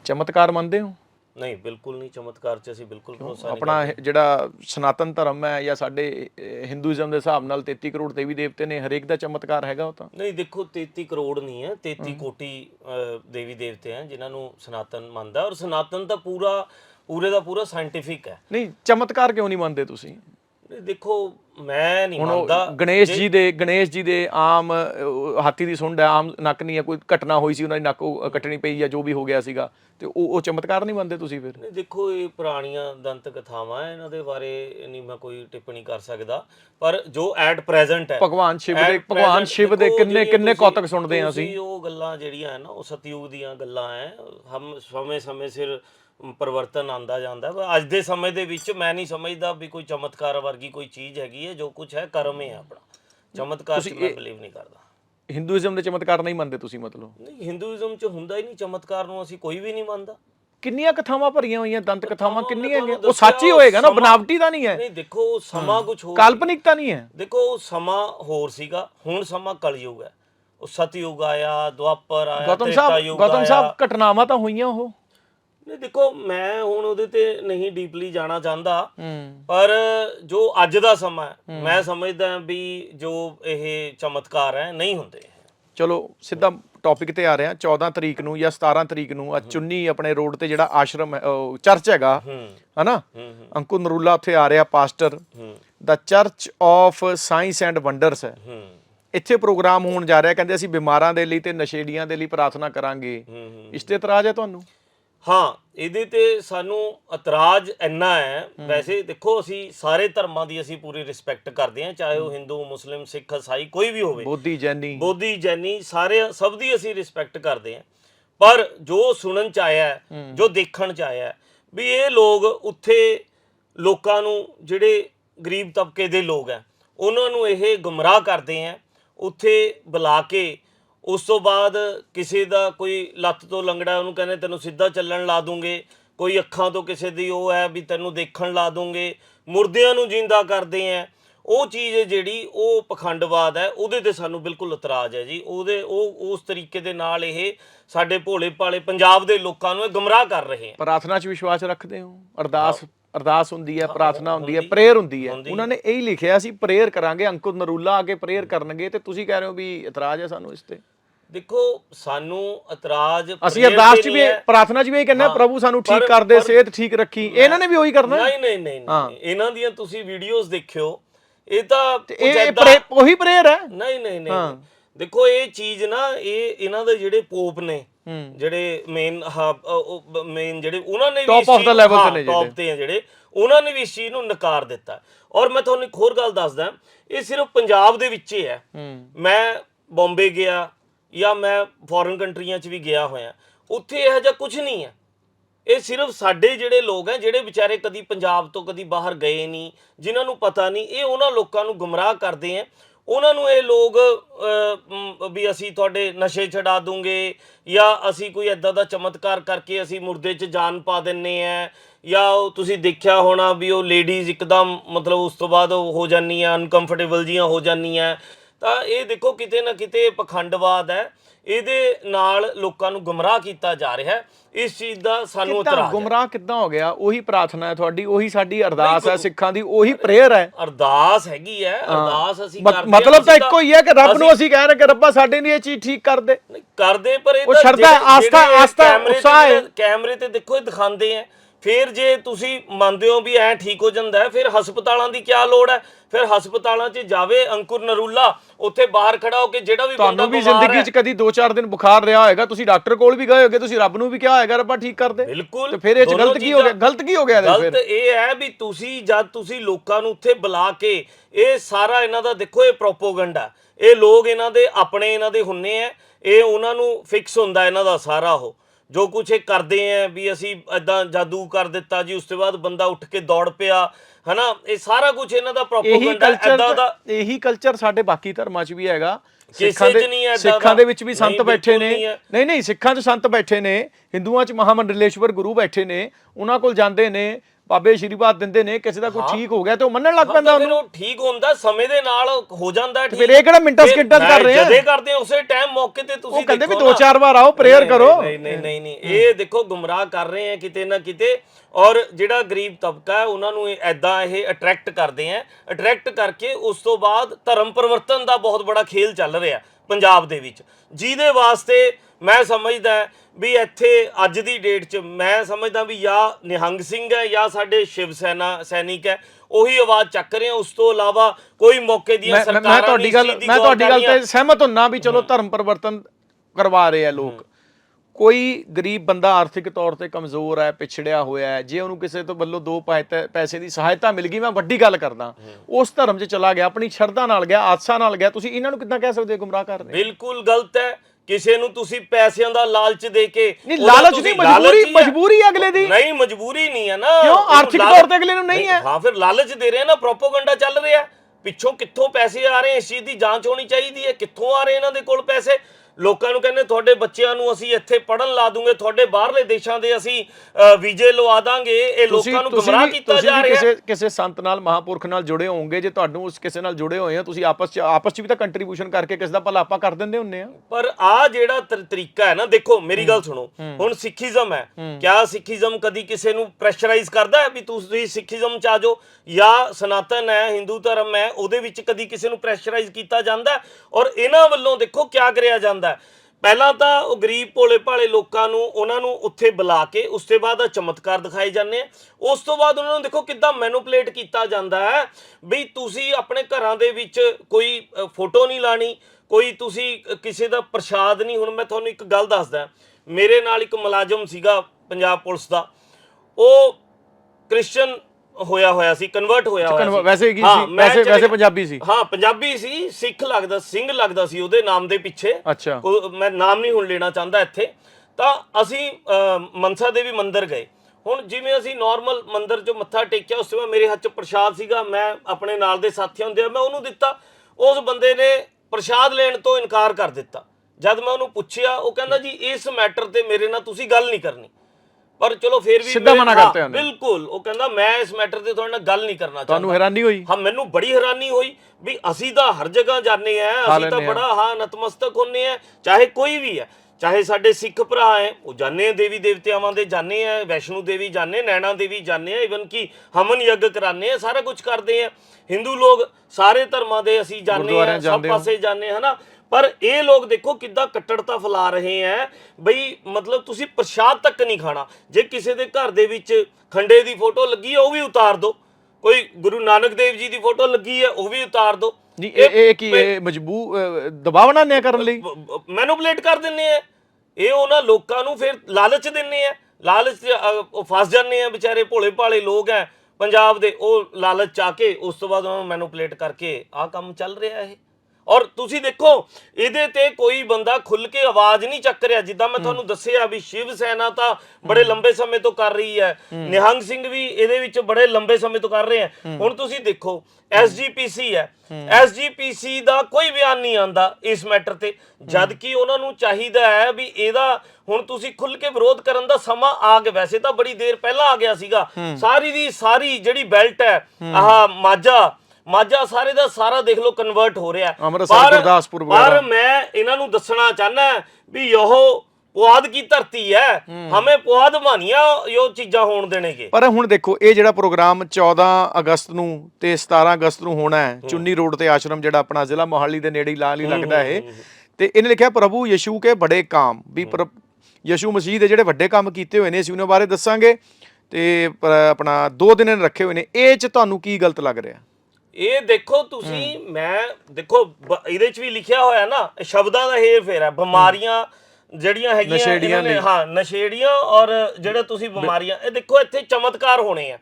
Speaker 1: ਚਮਤਕਾਰ ਮੰਨਦੇ ਹੋ?
Speaker 2: ਨਹੀਂ ਬਿਲਕੁਲ ਨਹੀਂ ਚਮਤਕਾਰ 'ਚ ਅਸੀਂ ਬਿਲਕੁਲ ਭਰੋਸਾ ਨਹੀਂ
Speaker 1: ਆਪਣਾ ਜਿਹੜਾ ਸਨਾਤਨ ਧਰਮ ਹੈ ਜਾਂ ਸਾਡੇ ਹਿੰਦੂਇਜ਼ਮ ਦੇ ਹਿਸਾਬ ਨਾਲ 33 ਕਰੋੜ ਦੇਵੀ ਦੇਵਤੇ ਨੇ ਹਰੇਕ ਦਾ ਚਮਤਕਾਰ ਹੈਗਾ ਉਹ ਤਾਂ?
Speaker 2: ਨਹੀਂ ਦੇਖੋ 33 ਕਰੋੜ ਨਹੀਂ ਹੈ। 33 ਕੋਟੀ ਦੇਵੀ ਦੇਵਤੇ ਹਨ ਜਿਨ੍ਹਾਂ ਨੂੰ ਸਨਾਤਨ ਮੰਨਦਾ ਔਰ ਸਨਾਤਨ ਤਾਂ ਪੂਰਾ ਪੂਰੇ ਦਾ ਪੂਰਾ ਸਾਇੰਟੀਫਿਕ ਹੈ।
Speaker 1: ਨਹੀਂ ਚਮਤਕਾਰ ਕਿਉਂ ਨਹੀਂ ਮੰਨਦੇ ਤੁਸੀਂ?
Speaker 2: ਨਹੀਂ, ਦੇਖੋ ਮੈਂ ਨਹੀਂ
Speaker 1: ਹੁਣ ਉਹ
Speaker 2: ਮੰਨਦਾ।
Speaker 1: ਗਣੇਸ਼ ਜੀ ਦੇ ਗਣੇਸ਼ ਜੀ ਦੇ ਆਮ ਅਹ, ਹਾਥੀ ਦੀ ਸੁੰਡ ਹੈ ਆਮ ਨੱਕ ਨਹੀਂ ਹੈ ਕੋਈ ਘਟਨਾ ਹੋਈ ਸੀ ਉਹਨਾਂ ਦੀ ਨੱਕ ਉਹ ਕੱਟਣੀ ਪਈ ਜਾਂ ਜੋ ਵੀ ਹੋ ਗਿਆ ਸੀਗਾ ਤੇ ਉਹ ਉਹ ਚਮਤਕਾਰ ਨਹੀਂ ਮੰਨਦੇ ਤੁਸੀਂ ਫਿਰ?
Speaker 2: ਨਹੀਂ ਦੇਖੋ ਇਹ ਪੁਰਾਣੀਆਂ ਦੰਤ ਕਥਾਵਾਂ ਹੈ, ਇਹਨਾਂ ਦੇ ਬਾਰੇ ਨਹੀਂ ਮੈਂ ਕੋਈ ਟਿੱਪਣੀ ਕਰ ਸਕਦਾ। ਪਰ ਜੋ ਐਟ ਪ੍ਰੈਜ਼ੈਂਟ ਹੈ
Speaker 1: ਭਗਵਾਨ ਸ਼ਿਵ ਦੇ
Speaker 2: at
Speaker 1: ਭਗਵਾਨ
Speaker 2: present
Speaker 1: ਸ਼ਿਵ ਦੇ
Speaker 2: ਦੇਖੋ
Speaker 1: ਕਿੰਨੇ
Speaker 2: ਜਿਹੜੀਆਂ
Speaker 1: ਕਿੰਨੇ
Speaker 2: ਤੁਸੀਂ-
Speaker 1: ਕੌਤਕ ਸੁਣਦੇ ਆ ਅਸੀਂ।
Speaker 2: ਤੁਸੀਂ ਉਹ ਗੱਲਾਂ ਜਿਹੜੀਆਂ ਹੈ ਨਾ ਉਹ ਸਤਯੁਗ ਦੀਆਂ ਗੱਲਾਂ ਹੈ ਹਮ ਸਮੇਂ ਸਮੇਂ ਸਿਰ ਪਰਿਵਰਤਨ ਆਂਦਾ ਜਾਂਦਾ ਹੈ। ਪਰ ਅੱਜ ਦੇ ਸਮੇਂ ਦੇ ਵਿੱਚ ਮੈਂ ਨਹੀਂ ਸਮਝਦਾ ਵੀ ਕੋਈ ਚਮਤਕਾਰ ਵਰਗੀ ਕੋਈ ਚੀਜ਼ ਹੈਗੀ ਹੈ ਜੋ ਕੁਝ ਹੈ ਕਰਮ ਹੈ ਆਪਣਾ। ਚਮਤਕਾਰ 'ਚ ਮੈਂ ਬਿਲੀਵ ਨਹੀਂ ਕਰਦਾ।
Speaker 1: ਹਿੰਦੂਇਜ਼ਮ ਦੇ ਚਮਤਕਾਰ ਨਹੀਂ ਮੰਨਦੇ ਤੁਸੀਂ ਮਤਲਬ?
Speaker 2: ਨਹੀਂ ਹਿੰਦੂਇਜ਼ਮ 'ਚ ਹੁੰਦਾ ਹੀ ਨਹੀਂ ਚਮਤਕਾਰ ਨੂੰ ਅਸੀਂ ਕੋਈ ਵੀ ਨਹੀਂ ਮੰਨਦਾ।
Speaker 1: ਕਿੰਨੀਆਂ ਕਥਾਵਾਂ ਭਰੀਆਂ ਹੋਈਆਂ ਦੰਤ ਕਥਾਵਾਂ ਕਿੰਨੀਆਂ ਹੈਗੀਆਂ? ਉਹ ਸੱਚ ਹੀ ਹੋਏਗਾ ਨਾ ਬਨਾਵਟੀ ਤਾਂ ਨਹੀਂ ਹੈ।
Speaker 2: ਨਹੀਂ ਦੇਖੋ ਸਮਾਂ ਕੁਝ ਹੋਰ
Speaker 1: ਕਾਲਪਨਿਕ ਤਾਂ ਨਹੀਂ ਹੈ।
Speaker 2: ਦੇਖੋ ਸਮਾਂ ਹੋਰ ਸੀਗਾ। ਹੁਣ ਸਮਾਂ ਕਲਯੁਗ ਹੈ। ਉਹ ਸਤਯੁਗ ਆਇਆ ਦੁਆਪਰ ਆਇਆ
Speaker 1: ਗੌਤਮ ਸਾਹਿਬ ਗੌਤਮ। ਸਾਹਿਬ ਘਟਨਾਵਾਂ ਤਾਂ ਹੋਈਆਂ ਉਹ।
Speaker 2: ਨਹੀਂ ਦੇਖੋ ਮੈਂ ਹੁਣ ਉਹਦੇ ਤੇ ਨਹੀਂ ਡੀਪਲੀ ਜਾਣਾ ਚਾਹੁੰਦਾ
Speaker 1: ਹੂੰ।
Speaker 2: ਪਰ ਜੋ ਅੱਜ ਦਾ ਸਮਾਂ ਹੈ ਮੈਂ ਸਮਝਦਾ ਵੀ ਜੋ ਇਹ ਚਮਤਕਾਰ ਹੈ ਨਹੀਂ ਹੁੰਦੇ।
Speaker 1: ਚਲੋ ਸਿੱਧਾ ਟੌਪਿਕ ਤੇ ਆ ਰਹੇ ਹਾਂ। 14 ਤਰੀਕ ਨੂੰ ਜਾਂ 17 ਤਰੀਕ ਨੂੰ ਅੱਜ ਚੁੰਨੀ ਆਪਣੇ ਰੋਡ ਤੇ ਜਿਹੜਾ ਆਸ਼ਰਮ ਹੈ, ਉਹ ਚਰਚ ਹੈਗਾ
Speaker 2: ਹੂੰ।
Speaker 1: ਹਨਾ? ਅੰਕੁਰ ਨਰੂਲਾ ਉੱਥੇ ਆ ਰਿਹਾ pastor the church of science and wonders ਹੈ।
Speaker 2: ਹੂੰ।
Speaker 1: ਇੱਥੇ ਪ੍ਰੋਗਰਾਮ ਹੋਣ ਜਾ ਰਿਹਾ ਕਹਿੰਦੇ ਅਸੀਂ ਬਿਮਾਰਾਂ ਦੇ ਲਈ ਤੇ ਨਸ਼ੇੜੀਆਂ ਦੇ ਲਈ ਪ੍ਰਾਰਥਨਾ ਕਰਾਂਗੇ। ਇਸ ਤੇ ਇਤਰਾਜ਼ ਹੈ ਤੁਹਾਨੂੰ?
Speaker 2: ਹਾਂ ਇਹਦੇ ਤੇ ਸਾਨੂੰ ਇਤਰਾਜ਼ ਇੰਨਾ ਹੈ ਵੈਸੇ ਦੇਖੋ ਅਸੀਂ ਸਾਰੇ ਧਰਮਾਂ ਦੀ ਅਸੀਂ ਪੂਰੀ ਰਿਸਪੈਕਟ ਕਰਦੇ ਹਾਂ ਚਾਹੇ ਉਹ ਹਿੰਦੂ ਮੁਸਲਿਮ ਸਿੱਖ ਈਸਾਈ ਕੋਈ ਵੀ ਹੋਵੇ।
Speaker 1: ਬੋਧੀ ਜੈਨੀ।
Speaker 2: ਬੋਧੀ ਜੈਨੀ ਸਾਰੇ ਸਭ ਦੀ ਅਸੀਂ ਰਿਸਪੈਕਟ ਕਰਦੇ ਹਾਂ। ਪਰ ਜੋ ਸੁਣਨ ਚ ਆਇਆ ਜੋ ਦੇਖਣ ਚ ਆਇਆ ਵੀ ਇਹ ਲੋਕ ਉੱਥੇ ਲੋਕਾਂ ਨੂੰ ਜਿਹੜੇ ਗਰੀਬ ਤਬਕੇ ਦੇ ਲੋਕ ਹੈ ਉਹਨਾਂ ਨੂੰ ਇਹ ਗੁੰਮਰਾਹ ਕਰਦੇ ਆ ਉੱਥੇ ਬੁਲਾ ਕੇ ਉਸ ਤੋਂ ਬਾਅਦ ਕਿਸੇ ਦਾ ਕੋਈ ਲੱਤ ਤੋਂ ਲੰਗੜਾ ਉਹਨੂੰ ਕਹਿੰਦੇ ਤੈਨੂੰ ਸਿੱਧਾ ਚੱਲਣ ਲਾ ਦੂੰਗੇ। ਕੋਈ ਅੱਖਾਂ ਤੋਂ ਕਿਸੇ ਦੀ ਉਹ ਹੈ ਵੀ ਤੈਨੂੰ ਦੇਖਣ ਲਾ ਦੂੰਗੇ। ਮੁਰਦਿਆਂ ਨੂੰ ਜਿੰਦਾ ਕਰਦੇ ਆ ਉਹ ਚੀਜ਼ ਜਿਹੜੀ ਉਹ ਪਖੰਡਵਾਦ ਹੈ ਉਹਦੇ ਤੇ ਸਾਨੂੰ ਬਿਲਕੁਲ ਇਤਰਾਜ਼ ਹੈ ਜੀ। ਉਹਦੇ ਉਹ ਉਸ ਤਰੀਕੇ ਦੇ ਨਾਲ ਇਹ ਸਾਡੇ ਭੋਲੇ ਭਾਲੇ ਪੰਜਾਬ ਦੇ ਲੋਕਾਂ ਨੂੰ ਇਹ ਗੁੰਮਰਾਹ ਕਰ ਰਹੇ ਆ
Speaker 1: ਪ੍ਰਾਰਥਨਾ 'ਚ ਵਿਸ਼ਵਾਸ ਰੱਖਦੇ ਹੋ? ਅਰਦਾਸ ਅਰਦਾਸ ਹੁੰਦੀ ਹੈ ਪ੍ਰਾਰਥਨਾ ਹੁੰਦੀ ਹੈ ਪ੍ਰੇਅਰ ਹੁੰਦੀ ਹੈ ਉਹਨਾਂ ਨੇ ਇਹੀ ਲਿਖਿਆ ਸੀ ਪ੍ਰੇਅਰ ਕਰਾਂਗੇ ਅੰਕੁਰ ਨਰੂਲਾ ਆ ਕੇ ਪ੍ਰੇਅਰ ਕਰਨਗੇ ਤੇ ਤੁਸੀਂ ਕਹਿ ਰਹੇ ਹੋ ਵੀ ਇਤਰਾਜ਼ ਹੈ ਸਾਨੂੰ ਇਸ ਤੇ।
Speaker 2: ਦੇਖੋ ਸਾਨੂੰ ਇਤਰਾਜ਼
Speaker 1: ਅਸੀਂ ਅਰਦਾਸ 'ਚ ਵੀ। ਪ੍ਰਾਰਥਨਾ 'ਚ ਵੀ ਇਹ ਕਹਿੰਦੇ ਪ੍ਰਭੂ ਸਾਨੂੰ ਠੀਕ ਕਰ ਦੇ ਸਿਹਤ ਠੀਕ ਰੱਖੀ। ਇਹਨਾਂ ਨੇ ਵੀ ਉਹੀ ਕਰਨਾ।
Speaker 2: ਨਹੀਂ ਨਹੀਂ ਨਹੀਂ ਇਹਨਾਂ ਦੀਆਂ ਤੁਸੀਂ ਵੀਡੀਓਜ਼ ਦੇਖਿਓ। ਇਹ ਤਾਂ
Speaker 1: ਇਹ ਉਹੀ ਪ੍ਰੇਅਰ ਹੈ।
Speaker 2: ਨਹੀਂ ਨਹੀਂ ਨਹੀਂ। ਦੇਖੋ ਇਹ ਚੀਜ਼ ਨਾ ਇਹ ਇਹਨਾਂ ਦੇ ਜਿਹੜੇ ਪੋਪ ਨੇ ਜਿਹੜੇ ਮੇਨ ਮੇਨ ਜਿਹੜੇ ਉਹਨਾਂ ਨੇ ਵੀ ਚੀਜ਼
Speaker 1: the
Speaker 2: ਨੂੰ-
Speaker 1: level ਤੇ ਨੇ ਜਿਹੜੇ।
Speaker 2: ਤੇ ਆ ਜਿਹੜੇ। ਉਹਨਾਂ ਨੇ ਵੀ ਇਸ ਚੀਜ਼ ਨੂੰ ਨਕਾਰ ਦਿੱਤਾ। ਔਰ ਮੈਂ ਤੁਹਾਨੂੰ ਇੱਕ ਹੋਰ ਗੱਲ ਦੱਸਦਾ। ਇਹ ਸਿਰਫ ਪੰਜਾਬ ਦੇ ਵਿੱਚ ਹੀ ਹੈ।
Speaker 1: ਹੂੰ।
Speaker 2: ਮੈਂ ਬੰਬੇ ਗਿਆ। ਜਾਂ ਮੈਂ ਫੋਰਨ ਕੰਟਰੀਆਂ 'ਚ ਵੀ ਗਿਆ ਹੋਇਆ, ਉੱਥੇ ਇਹੋ ਜਿਹਾ ਕੁਝ ਨਹੀਂ ਹੈ। ਇਹ ਸਿਰਫ ਸਾਡੇ ਜਿਹੜੇ ਲੋਕ ਹੈ, ਜਿਹੜੇ ਵਿਚਾਰੇ ਕਦੀ ਪੰਜਾਬ ਤੋਂ ਕਦੀ ਬਾਹਰ ਗਏ ਨਹੀਂ, ਜਿਨ੍ਹਾਂ ਨੂੰ ਪਤਾ ਨਹੀਂ, ਇਹ ਉਹਨਾਂ ਲੋਕਾਂ ਨੂੰ ਗੁੰਮਰਾਹ ਕਰਦੇ ਆ ਉਹਨਾਂ ਨੂੰ ਇਹ ਲੋਕ ਵੀ ਅਸੀਂ ਤੁਹਾਡੇ ਨਸ਼ੇ ਛਡਾ ਦੂੰਗੇ, ਜਾਂ ਅਸੀਂ ਕੋਈ ਐਦਾਂ ਦਾ ਚਮਤਕਾਰ ਕਰਕੇ ਅਸੀਂ ਮੁਰਦੇ 'ਚ ਜਾਨ ਪਾ ਦਿੰਨੇ ਆ ਜਾਂ ਉਹ ਤੁਸੀਂ ਦੇਖਿਆ ਹੋਣਾ ਵੀ ਉਹ ਲੇਡੀਜ਼ ਇੱਕਦਮ ਮਤਲਬ ਉਸ ਤੋਂ ਬਾਅਦ ਉਹ ਹੋ ਜਾਂਦੀਆਂ ਅਨਕੰਫਰਟੇਬਲ ਜੀਆਂ ਹੋ ਜਾਂਦੀਆਂ ਤਾਂ ਇਹ ਦੇਖੋ ਕਿਤੇ ਨਾ ਕਿਤੇ ਪਖੰਡਵਾਦ ਹੈ। ਇਹਦੇ ਨਾਲ ਲੋਕਾਂ ਨੂੰ ਗੁੰਮਰਾਹ ਕੀਤਾ ਜਾ ਰਿਹਾ ਹੈ। ਇਸ ਚੀਜ਼ ਦਾ ਸਾਨੂੰ
Speaker 1: ਕਿੱਦਾਂ
Speaker 2: ਇਤਰਾਜ਼ ਹੈ।
Speaker 1: ਗੁੰਮਰਾਹ ਕਿੱਦਾਂ ਹੋ ਗਿਆ? ਉਹੀ ਪ੍ਰਾਰਥਨਾ ਹੈ ਤੁਹਾਡੀ ਉਹੀ ਸਾਡੀ ਅਰਦਾਸ ਹੈ ਸਿੱਖਾਂ ਦੀ ਉਹੀ ਪ੍ਰੇਅਰ ਹੈ।
Speaker 2: ਅਰਦਾਸ ਹੈਗੀ ਹੈ ਅਰਦਾਸ ਅਸੀਂ
Speaker 1: ਮਤ-
Speaker 2: ਕਰਦੇ ਹਾਂ,
Speaker 1: ਮਤਲਬ ਤਾਂ
Speaker 2: ਅਸੀਂ
Speaker 1: ਇੱਕੋ ਹੀ ਹੈ ਕਿ ਰੱਬ ਨੂੰ ਅਸੀਂ ਕਹਿ ਰਹੇ ਕਿ ਰੱਬਾ ਸਾਡੇ ਲਈ ਇਹ ਚੀਜ਼ ਠੀਕ ਕਰ ਦੇ
Speaker 2: ਨਹੀਂ, ਕਰਦੇ ਪਰ ਇਹ
Speaker 1: ਉਹ
Speaker 2: ਤਾਂ
Speaker 1: ਸ਼ਰਧਾ,
Speaker 2: ਜਿਹੜੇ-
Speaker 1: ਆਸਥਾ-
Speaker 2: ਜਿਹੜੇ
Speaker 1: ਆਸਥਾ,
Speaker 2: ਕੈਮਰੇ ਤੇ
Speaker 1: ਉਤਸ਼ਾਹ ਹੈ।
Speaker 2: ਜਿਹੜਾ- ਕੈਮਰੇ ਤੇ ਦੇਖੋ ਇਹ ਦਿਖਾਉਂਦੇ ਆ ਫਿਰ ਜੇ ਤੁਸੀਂ ਮੰਨਦੇ ਹੋ ਵੀ ਐ ਠੀਕ ਹੋ ਜਾਂਦਾ ਫਿਰ ਹਸਪਤਾਲਾਂ ਦੀ ਕੀ ਲੋੜ ਹੈ? ਫਿਰ ਹਸਪਤਾਲਾਂ 'ਚ ਜਾਵੇ ਅੰਕੁਰ ਨਰੂਲਾ ਉੱਥੇ ਬਾਹਰ ਖੜਾ ਹੋ ਕੇ ਜਿਹੜਾ ਵੀ ਬੰਦਾ
Speaker 1: ਤੁਹਾਨੂੰ ਵੀ ਜ਼ਿੰਦਗੀ 'ਚ ਕਦੀ 2-4 ਦਿਨ ਬੁਖਾਰ ਰਿਹਾ ਹੋਏਗਾ ਤੁਸੀਂ ਡਾਕਟਰ ਕੋਲ ਵੀ ਗਏ ਹੋਗੇ ਤੁਸੀਂ ਰੱਬ ਨੂੰ ਵੀ ਕਿਹਾ ਹੋਏਗਾ ਰੱਬਾ ਠੀਕ ਕਰ ਦੇ।
Speaker 2: ਬਿਲਕੁਲ
Speaker 1: ਤੇ ਫਿਰ ਇਹ 'ਚ ਗਲਤ ਕੀ ਹੋ ਗਿਆ? ਗਲਤ ਕੀ ਹੋ ਗਿਆ ਇਹਦੇ 'ਚ
Speaker 2: ਗਲਤ
Speaker 1: ਫਿਰ
Speaker 2: ਇਹ ਹੈ ਵੀ ਤੁਸੀਂ ਜਦ ਤੁਸੀਂ ਲੋਕਾਂ ਨੂੰ ਉੱਥੇ ਬੁਲਾ ਕੇ ਇਹ ਸਾਰਾ ਇਹਨਾਂ ਦਾ ਦੇਖੋ ਇਹ ਪ੍ਰੋਪੋਗੈਂਡਾ ਇਹ ਲੋਕ ਇਹਨਾਂ ਦੇ ਆਪਣੇ ਇਹਨਾਂ ਦੇ ਹੁੰਨੇ ਆ ਇਹ ਉਹਨਾਂ ਨੂੰ ਫਿਕਸ ਹੁੰਦਾ ਇਹਨਾਂ ਦਾ ਸਾਰਾ ਉਹ। ਜੋ ਕੁਝ ਇਹ ਕਰਦੇ ਆ ਵੀ ਅਸੀਂ ਐਦਾਂ ਜਾਦੂ ਕਰ ਦਿੱਤਾ ਜੀ ਉਸ ਤੋਂ ਬਾਅਦ ਬੰਦਾ ਉੱਠ ਕੇ ਦੌੜ ਪਿਆ ਹਨਾ? ਇਹ ਸਾਰਾ ਕੁਝ ਇਹਨਾਂ ਦਾ ਪ੍ਰੋਪੋਗੈਂਡਾ ਐਦਾਂ ਦਾ
Speaker 1: ਇਹੀ ਕਲਚਰ ਸਾਡੇ ਬਾਕੀ ਧਰਮਾਂ 'ਚ ਵੀ ਹੈਗਾ। ਸਿੱਖਾਂ ਦੇ ਸਿੱਖਾਂ
Speaker 2: ਦਾ।
Speaker 1: ਵਿੱਚ ਵੀ ਸੰਤ ਬੈਠੇ ਨੇ।
Speaker 2: ਨਹੀਂ
Speaker 1: ਨਹੀਂ ਸਿੱਖਾਂ 'ਚ ਸੰਤ ਬੈਠੇ ਨੇ। ਹਿੰਦੂਆਂ 'ਚ ਮਹਾਮੰਡਲੇਸ਼ਵਰ ਗੁਰੂ ਬੈਠੇ ਨੇ। ਉਹਨਾਂ ਕੋਲ ਜਾਂਦੇ ਨੇ। ਬਾਬੇ ਆਸ਼ੀਰਵਾਦ ਦਿੰਦੇ ਨੇ ਕਿਸੇ ਦਾ ਕੋਈ ਠੀਕ ਹੋ ਗਿਆ ਤੇ ਉਹ ਮੰਨਣ ਲੱਗ ਪੈਂਦਾ
Speaker 2: ਫਿਰ
Speaker 1: ਉਹਨੂੰ।
Speaker 2: ਉਹ ਠੀਕ ਹੁੰਦਾ ਸਮੇਂ ਦੇ ਨਾਲ ਹੋ ਜਾਂਦਾ ਠੀਕ।
Speaker 1: ਫਿਰ ਇਹ ਕਿਹੜਾ ਮਿੰਟਾਂ ਸਕਿੰਟਾਂ 'ਚ ਕਰ ਰਹੇ ਆ?
Speaker 2: ਜਦੇ ਕਰਦੇ ਆ ਉਸੇ ਟਾਈਮ ਮੌਕੇ ਤੇ ਤੁਸੀਂ
Speaker 1: ਉਹ ਕਹਿੰਦੇ ਵੀ
Speaker 2: ਦੇਖੋ
Speaker 1: ਦੋ
Speaker 2: ਨਾ।
Speaker 1: ਚਾਰ ਵਾਰ ਆਓ ਪ੍ਰੇਅਰ
Speaker 2: ਨਹੀਂ,
Speaker 1: ਕਰੋ।
Speaker 2: ਨਹੀਂ ਨਹੀਂ ਨਹੀਂ ਨਹੀਂ ਇਹ ਦੇਖੋ ਗੁੰਮਰਾਹ ਕਰ ਰਹੇ ਆ ਕਿਤੇ ਨਾ ਕਿਤੇ ਔਰ ਜਿਹੜਾ ਗਰੀਬ ਤਬਕਾ ਹੈ ਉਹਨਾਂ ਨੂੰ ਐਦਾਂ ਇਹ ਅਟਰੈਕਟ ਕਰਦੇ ਆ। ਅਟਰੈਕਟ ਕਰਕੇ ਉਸ ਤੋਂ ਬਾਅਦ ਧਰਮ ਪਰਿਵਰਤਨ ਦਾ ਬਹੁਤ ਬੜਾ ਖੇਲ ਚੱਲ ਰਿਹਾ ਪੰਜਾਬ ਦੇ ਵਿੱਚ। ਜਿਹਦੇ ਵਾਸਤੇ ਮੈਂ ਸਮਝਦਾ ਵੀ ਇੱਥੇ ਅੱਜ ਦੀ ਡੇਟ 'ਚ ਮੈਂ ਸਮਝਦਾ ਵੀ ਜਾਂ ਨਿਹੰਗ ਸਿੰਘ ਹੈ ਜਾਂ ਸਾਡੇ ਸ਼ਿਵ ਸੈਨਾ ਸੈਨਿਕ ਹੈ ਉਹੀ ਆਵਾਜ਼ ਚੱਕ ਰਹੇ ਉਸ ਤੋਂ ਇਲਾਵਾ ਕੋਈ ਮੌਕੇ ਦੀਆਂ ਸਰਕਾਰਾਂ
Speaker 1: ਮੈਂ ਤੁਹਾਡੀ ਗੱਲ ਮੈਂ ਤੁਹਾਡੀ ਗੱਲ। ਤੇ ਸਹਿਮਤ ਹੁੰਨਾ ਵੀ ਚਲੋ ਧਰਮ ਪਰਿਵਰਤਨ ਕਰਵਾ ਰਹੇ ਆ ਲੋਕ। ਕੋਈ ਗਰੀਬ ਬੰਦਾ ਆਰਥਿਕ ਤੌਰ ਤੇ ਕਮਜ਼ੋਰ ਹੈ ਪਿਛੜਿਆ ਹੋਇਆ ਹੈ ਜੇ ਉਹਨੂੰ ਕਿਸੇ ਤੋਂ ਵੱਲੋਂ ਦੋ ਪੈਸੇ ਪੈਸੇ ਦੀ ਸਹਾਇਤਾ ਮਿਲ ਗਈ ਮੈਂ ਵੱਡੀ ਗੱਲ ਕਰਦਾ। ਉਸ ਧਰਮ 'ਚ ਚਲਾ ਗਿਆ ਆਪਣੀ ਸ਼ਰਧਾ ਨਾਲ ਗਿਆ ਆਸਾ ਨਾਲ ਗਿਆ ਤੁਸੀਂ ਇਹਨਾਂ ਨੂੰ ਕਿੱਦਾਂ ਕਹਿ ਸਕਦੇ ਹੋ ਗੁੰਮਰਾਹ ਕਰ ਰਹੇ
Speaker 2: ਬਿਲਕੁਲ ਗਲਤ ਹੈ। ਕਿਸੇ ਨੂੰ ਤੁਸੀਂ ਪੈਸਿਆਂ ਦਾ ਲਾਲਚ ਦੇ ਕੇ
Speaker 1: ਨਹੀਂ ਲਾਲਚ ਨਹੀਂ ਮਜਬੂਰੀ। ਮਜਬੂਰੀ ਅਗਲੇ ਦੀ
Speaker 2: ਨਹੀਂ ਮਜਬੂਰੀ ਨਹੀਂ ਹੈ ਨਾ
Speaker 1: ਕਿਉਂ? ਆਰਥਿਕ ਤੌਰ ਤੇ ਅਗਲੇ ਨੂੰ ਨਹੀਂ ਹੈ।
Speaker 2: ਹਾਂ ਫਿਰ ਲਾਲਚ ਦੇ ਰਹੇ ਨਾ ਪ੍ਰੋਪੋਗੈਂਡਾ ਚੱਲ ਰਿਹਾ ਪਿੱਛੋਂ ਕਿੱਥੋਂ ਪੈਸੇ ਆ ਰਹੇ ਇਸ ਚੀਜ਼ ਦੀ ਜਾਂਚ ਹੋਣੀ ਚਾਹੀਦੀ ਹੈ ਕਿੱਥੋਂ ਆ ਰਹੇ ਇਹਨਾਂ ਦੇ ਕੋਲ ਪੈਸੇ ਲੋਕਾਂ ਨੂੰ ਕਹਿੰਦੇ ਤੁਹਾਡੇ ਬੱਚਿਆਂ ਨੂੰ ਅਸੀਂ ਇੱਥੇ ਪੜਨ ਲਾ ਦੂੰਗੇ ਤੁਹਾਡੇ ਬਾਹਰਲੇ ਦੇਸ਼ਾਂ ਦੇ ਅਸੀਂ ਵੀਜ਼ੇ ਲਵਾ ਦਾਂਗੇ। ਇਹ ਲੋਕਾਂ ਨੂੰ ਗੁੰਮਰਾਹ ਕੀਤਾ ਜਾ ਰਿਹਾ।
Speaker 1: ਕਿਸੇ ਕਿਸੇ ਸੰਤ ਨਾਲ ਮਹਾਪੁਰਖ ਨਾਲ ਜੁੜੇ ਹੋਵੋਗੇ ਜੇ ਤੁਹਾਨੂੰ ਉਸ ਕਿਸੇ ਨਾਲ ਜੁੜੇ ਹੋਏ ਹੋ ਤੁਸੀਂ ਆਪਸ ਚ ਆਪਸ ਚ ਵੀ ਤਾਂ ਕੰਟਰੀਬਿਊਸ਼ਨ ਕਰਕੇ ਕਿਸ ਦਾ ਭਲਾ ਆਪਾਂ ਕਰ ਦਿੰਦੇ ਹੁੰਨੇ ਆ।
Speaker 2: ਪਰ ਆ ਜਿਹੜਾ ਤਰ- ਤਰੀਕਾ ਹੈ ਨਾ ਦੇਖੋ ਮੇਰੀ ਗੱਲ ਸੁਣੋ। ਹੁਣ ਸਿੱਖੀਜ਼ਮ ਹੈ। ਕਿਆ ਸਿੱਖੀਜ਼ਮ ਕਦੀ ਕਿਸੇ ਨੂੰ ਪ੍ਰੈਸ਼ਰਾਈਜ਼ ਕਰਦਾ ਹੈ ਵੀ ਤੁਸੀਂ ਸਿੱਖੀਜ਼ਮ ਚ ਆ ਜਾਓ? ਜਾਂ ਸਨਾਤਨ ਹੈ ਹਿੰਦੂ ਧਰਮ ਹੈ ਉਹਦੇ ਵਿੱਚ ਕਦੀ ਕਿਸੇ ਨੂੰ ਪ੍ਰੈਸ਼ਰਾਈਜ਼ ਕੀਤਾ ਜਾਂਦਾ ਔਰ ਇਹਨਾਂ ਵੱਲੋਂ ਦੇਖੋ ਕਿਆ ਕਰਿਆ ਜਾਂਦਾ ਹੈ। ਪਹਿਲਾਂ ਤਾਂ ਉਹ ਗਰੀਬ ਭੋਲੇ ਭਾਲੇ ਲੋਕਾਂ ਨੂੰ, ਉਹਨਾਂ ਨੂੰ ਉੱਥੇ ਬੁਲਾ ਕੇ ਉਸ ਤੋਂ ਬਾਅਦ ਆ ਚਮਤਕਾਰ ਦਿਖਾਏ ਜਾਂਦੇ ਆ। ਉਸ ਤੋਂ ਬਾਅਦ ਉਹਨਾਂ ਨੂੰ ਦੇਖੋ ਕਿੱਦਾਂ ਮੈਨੂਪਲੇਟ ਕੀਤਾ ਜਾਂਦਾ ਹੈ ਵੀ ਤੁਸੀਂ ਆਪਣੇ ਘਰਾਂ ਦੇ ਵਿੱਚ ਕੋਈ ਫੋਟੋ ਨਹੀਂ ਲਾਣੀ, ਕੋਈ ਤੁਸੀਂ ਕਿਸੇ ਦਾ ਪ੍ਰਸ਼ਾਦ ਨਹੀਂ। ਹੁਣ ਮੈਂ ਤੁਹਾਨੂੰ ਇੱਕ ਗੱਲ ਦੱਸਦਾ, ਮੇਰੇ ਨਾਲ ਇੱਕ ਮੁਲਾਜ਼ਮ ਸੀਗਾ ਪੰਜਾਬ ਪੁਲਿਸ ਦਾ। ਉਹ ਕ੍ਰਿਸਚੀਅਨ ਹੋਇਆ ਹੋਇਆ ਸੀ ਕਨਵਰਟ ਹੋਇਆ ਹੋਇਆ ਸੀ।
Speaker 1: ਵੈਸੇ ਕੀ
Speaker 2: ਹਾਂ,
Speaker 1: ਸੀ?
Speaker 2: ਮੈਂ
Speaker 1: ਵੈਸੇ- ਵੈਸੇ ਪੰਜਾਬੀ ਸੀ?
Speaker 2: ਹਾਂ ਪੰਜਾਬੀ ਸੀ ਸਿੱਖ ਲੱਗਦਾ ਸਿੰਘ ਲੱਗਦਾ ਸੀ ਉਹਦੇ ਨਾਮ ਦੇ ਪਿੱਛੇ।
Speaker 1: ਅੱਛਾ।
Speaker 2: ਕੋ- ਮੈਂ ਨਾਮ ਨਹੀਂ ਹੁਣ ਲੈਣਾ ਚਾਹੁੰਦਾ ਇੱਥੇ। ਤਾਂ ਅਸੀਂ ਅ, ਮਨਸਾ ਦੇਵੀ ਮੰਦਿਰ ਗਏ। ਹੁਣ ਜਿਵੇਂ ਅਸੀਂ ਨਾਰਮਲ ਮੰਦਿਰ 'ਚ ਮੱਥਾ ਟੇਕਿਆ ਉਸ ਤੋਂ ਬਾਅਦ ਮੇਰੇ ਹੱਥ 'ਚ ਪ੍ਰਸ਼ਾਦ ਸੀਗਾ ਮੈਂ ਆਪਣੇ ਨਾਲ ਦੇ ਸਾਥੀਆਂ ਹੁੰਦੇ ਆ ਮੈਂ ਉਹਨੂੰ ਦਿੱਤਾ। ਉਸ ਬੰਦੇ ਨੇ ਪ੍ਰਸ਼ਾਦ ਲੈਣ ਤੋਂ ਇਨਕਾਰ ਕਰ ਦਿੱਤਾ। ਜਦ ਮੈਂ ਉਹਨੂੰ ਪੁੱਛਿਆ ਉਹ ਕਹਿੰਦਾ ਜੀ ਇਸ ਮੈਟਰ ਤੇ ਮੇਰੇ ਨਾਲ ਤੁਸੀਂ ਗੱਲ ਨਹੀਂ ਕਰਨੀ। ਪਰ ਚਲੋ ਫੇਰ ਵੀ
Speaker 1: ਸਿੱਧਾ ਮਨਾ ਕਰਤੇ ਉਹਨੇ।
Speaker 2: ਬਿਲਕੁਲ ਉਹ ਕਹਿੰਦਾ ਮੈਂ ਇਸ ਮੈਟਰ ਤੇ ਤੁਹਾਡੇ ਨਾਲ ਗੱਲ ਨਹੀਂ ਕਰਨਾ ਚਾਹੁੰਦਾ
Speaker 1: ਤੁਹਾਨੂੰ ਹੈਰਾਨੀ ਹੋਈ
Speaker 2: ਹਾਂ ਮੈਨੂੰ ਬੜੀ ਹੈਰਾਨੀ ਹੋਈ ਵੀ ਅਸੀਂ ਤਾਂ ਹਰ ਜਗ੍ਹਾ ਜਾਂਦੇ ਆ ਅਸੀਂ ਤਾਂ। ਬੜਾ ਹਾਂ ਨਤਮਸਤਕ ਹੁੰਨੇ ਆ ਚਾਹੇ ਕੋਈ ਵੀ ਹੈ ਚਾਹੇ ਸਾਡੇ ਸਿੱਖ ਭਰਾ ਹੈ ਉਹ ਜਾਂਦੇ ਆ ਦੇਵੀ ਦੇਵਤਿਆਵਾਂ ਦੇ ਜਾਂਦੇ ਆ ਵੈਸ਼ਨੂ ਦੇਵੀ ਜਾਂਦੇ ਨੈਣਾ ਦੇਵੀ ਜਾਂਦੇ ਆ ਇਵਨ ਕਿ ਹਵਨ ਯੱਗ ਕਰਾਉਂਦੇ ਆ ਸਾਰਾ ਕੁਝ ਕਰਦੇ ਆ ਹਿੰਦੂ ਲੋਕ ਸਾਰੇ ਧਰਮਾਂ ਦੇ ਅਸੀਂ
Speaker 1: ਗੁਰਦੁਆਰਿਆਂ
Speaker 2: ਆ ਸਭ। ਪਾਸੇ ਜਾਂਦੇ ਹਨਾ ਪਰ ਇਹ ਲੋਕ ਦੇਖੋ ਕਿੱਦਾਂ ਕੱਟੜਤਾ ਫੈਲਾ ਰਹੇ ਆ ਬਈ ਮਤਲਬ ਤੁਸੀਂ ਪ੍ਰਸ਼ਾਦ ਤੱਕ ਨਹੀਂ ਖਾਣਾ। ਜੇ ਕਿਸੇ ਦੇ ਘਰ ਦੇ ਵਿੱਚ ਖੰਡੇ ਦੀ ਫੋਟੋ ਲੱਗੀ ਹੈ ਉਹ ਵੀ ਉਤਾਰ ਦਿਓ ਕੋਈ ਗੁਰੂ ਨਾਨਕ ਦੇਵ ਜੀ ਦੀ ਫੋਟੋ ਲੱਗੀ ਹੈ ਉਹ ਵੀ ਉਤਾਰ ਦਿਓ
Speaker 1: ਨਹੀਂ ਇਹ ਇਹ ਕੀ ਇਹ ਮਜਬੂਰ ਦਬਾਅ ਬਣਾਉਂਦੇ ਆ ਕਰਨ ਲਈ?
Speaker 2: ਮੈਨੂਪਲੇਟ ਕਰ ਦਿੰਨੇ ਆ ਇਹ ਉਹਨਾਂ ਲੋਕਾਂ ਨੂੰ ਫਿਰ ਲਾਲਚ ਦਿੰਨੇ ਆ ਲਾਲਚ ਉਹ ਫਸ ਜਾਂਦੇ ਆ ਵਿਚਾਰੇ ਭੋਲੇ ਭਾਲੇ ਲੋਕ ਆ ਪੰਜਾਬ ਦੇ ਉਹ ਲਾਲਚ ਆ ਕੇ ਉਸ ਤੋਂ ਬਾਅਦ ਉਹਨਾਂ ਨੂੰ ਮੈਨੂਪਲੇਟ ਕਰਕੇ ਆਹ ਕੰਮ ਚੱਲ ਰਿਹਾ ਇਹ। ਔਰ ਤੁਸੀਂ ਦੇਖੋ ਇਹਦੇ ਤੇ ਕੋਈ ਬੰਦਾ ਖੁੱਲ ਕੇ ਆਵਾਜ਼ ਨਹੀਂ ਚੱਕ ਰਿਹਾ। ਜਿੱਦਾਂ ਮੈਂ ਤੁਹਾਨੂੰ ਦੱਸਿਆ ਵੀ ਸ਼ਿਵ ਸੈਨਾ ਤਾਂ ਬੜੇ ਲੰਬੇ ਸਮੇਂ ਤੋਂ ਕਰ ਰਹੀ ਹੈ। ਨਿਹੰਗ ਸਿੰਘ ਵੀ ਇਹਦੇ ਵਿੱਚ ਬੜੇ ਲੰਬੇ ਸਮੇਂ ਤੋਂ ਕਰ ਰਹੇ ਹੈ। ਹੁਣ ਤੁਸੀਂ ਦੇਖੋ ਐਸਜੀਪੀਸੀ ਹੈ। ਐਸਜੀਪੀਸੀ ਦਾ ਕੋਈ ਬਿਆਨ ਨਹੀਂ ਆਂਦਾ ਇਸ ਮੈਟਰ ਤੇ। ਜਦ ਕਿ ਉਹਨਾਂ ਨੂੰ ਚਾਹੀਦਾ ਹੈ ਵੀ ਇਹਦਾ ਹੁਣ ਤੁਸੀਂ ਖੁੱਲ ਕੇ ਵਿਰੋਧ ਕਰਨ ਦਾ ਸਮਾਂ ਆ ਗਿਆ। ਵੈਸੇ ਤਾਂ ਬੜੀ ਦੇਰ ਪਹਿਲਾਂ ਆ ਗਿਆ ਸੀਗਾ। ਸਾਰੀ ਦੀ ਸਾਰੀ ਜਿਹੜੀ ਬੈਲਟ ਹੈ। ਆਹ ਮਾਝਾ ਮਾਝਾ ਸਾਰੇ ਦਾ ਸਾਰਾ ਦੇਖ ਲਓ ਕਨਵਰਟ ਹੋ ਰਿਹਾ।
Speaker 1: ਅੰਮ੍ਰਿਤਸਰ,
Speaker 2: ਪਰ-
Speaker 1: ਗੁਰਦਾਸਪੁਰ।
Speaker 2: ਪਰ ਮੈਂ ਇਹਨਾਂ ਨੂੰ ਦੱਸਣਾ ਚਾਹਨਾ ਵੀ ਯੋ ਪੁਆਧ ਕੀ ਧਰਤੀ ਹੈ। ਹਮੇ ਪੁਆਧ ਮਾਨੀਆਂ ਯੋ ਚੀਜ਼ਾਂ ਹੋਣ ਦੇਣਗੇ।
Speaker 1: ਪਰ ਹੁਣ ਦੇਖੋ ਇਹ ਜਿਹੜਾ ਪ੍ਰੋਗਰਾਮ 14 ਅਗਸਤ ਨੂੰ ਤੇ 17 ਅਗਸਤ ਨੂੰ ਹੋਣਾ ਹੈ ਚੁੰਨੀ ਰੋਡ ਤੇ ਆਸ਼ਰਮ ਜਿਹੜਾ ਆਪਣਾ ਜ਼ਿਲ੍ਹਾ ਮੋਹਾਲੀ ਦੇ ਨੇੜੇ ਲਾਲ ਹੀ ਲੱਗਦਾ ਹੈ ਤੇ ਇਹਨੇ ਲਿਖਿਆ ਪ੍ਰਭੂ ਯਿਸੂ ਕੇ ਬੜੇ ਕਾਮ। ਵੀ ਯਿਸੂ ਮਸੀਹ ਦੇ ਜਿਹੜੇ ਵੱਡੇ ਕੰਮ ਕੀਤੇ ਹੋਏ ਨੇ ਅਸੀਂ ਉਹਨਾਂ ਬਾਰੇ ਦੱਸਾਂਗੇ। ਤੇ ਆਪਣਾ ਦੋ ਦਿਨ ਰੱਖੇ ਹੋਏ ਨੇ। ਇਹ ਚ ਤੁਹਾਨੂੰ ਕੀ ਗਲਤ ਲੱਗ ਰਿਹਾ?
Speaker 2: ਇਹ ਦੇਖੋ ਤੁਸੀਂ ਮੈਂ ਦੇਖੋ ਬ- ਇਹਦੇ ਚ ਵੀ ਲਿਖਿਆ ਹੋਇਆ ਨਾ ਇਹ ਸ਼ਬਦਾਂ ਦਾ ਹੇਰ ਫੇਰ ਹੈ ਬਿਮਾਰੀਆਂ ਜਿਹੜੀਆਂ ਹੈਗੀਆਂ
Speaker 1: ਨਸ਼ੇੜੀਆਂ
Speaker 2: ਨੇ-। ਹਾਂ ਨਸ਼ੇੜੀਆਂ ਔਰ ਜਿਹੜੇ ਤੁਸੀਂ ਬਿਮਾਰੀਆਂ ਇਹ ਦੇਖੋ ਇੱਥੇ ਚਮਤਕਾਰ ਹੋਣੇ ਆ।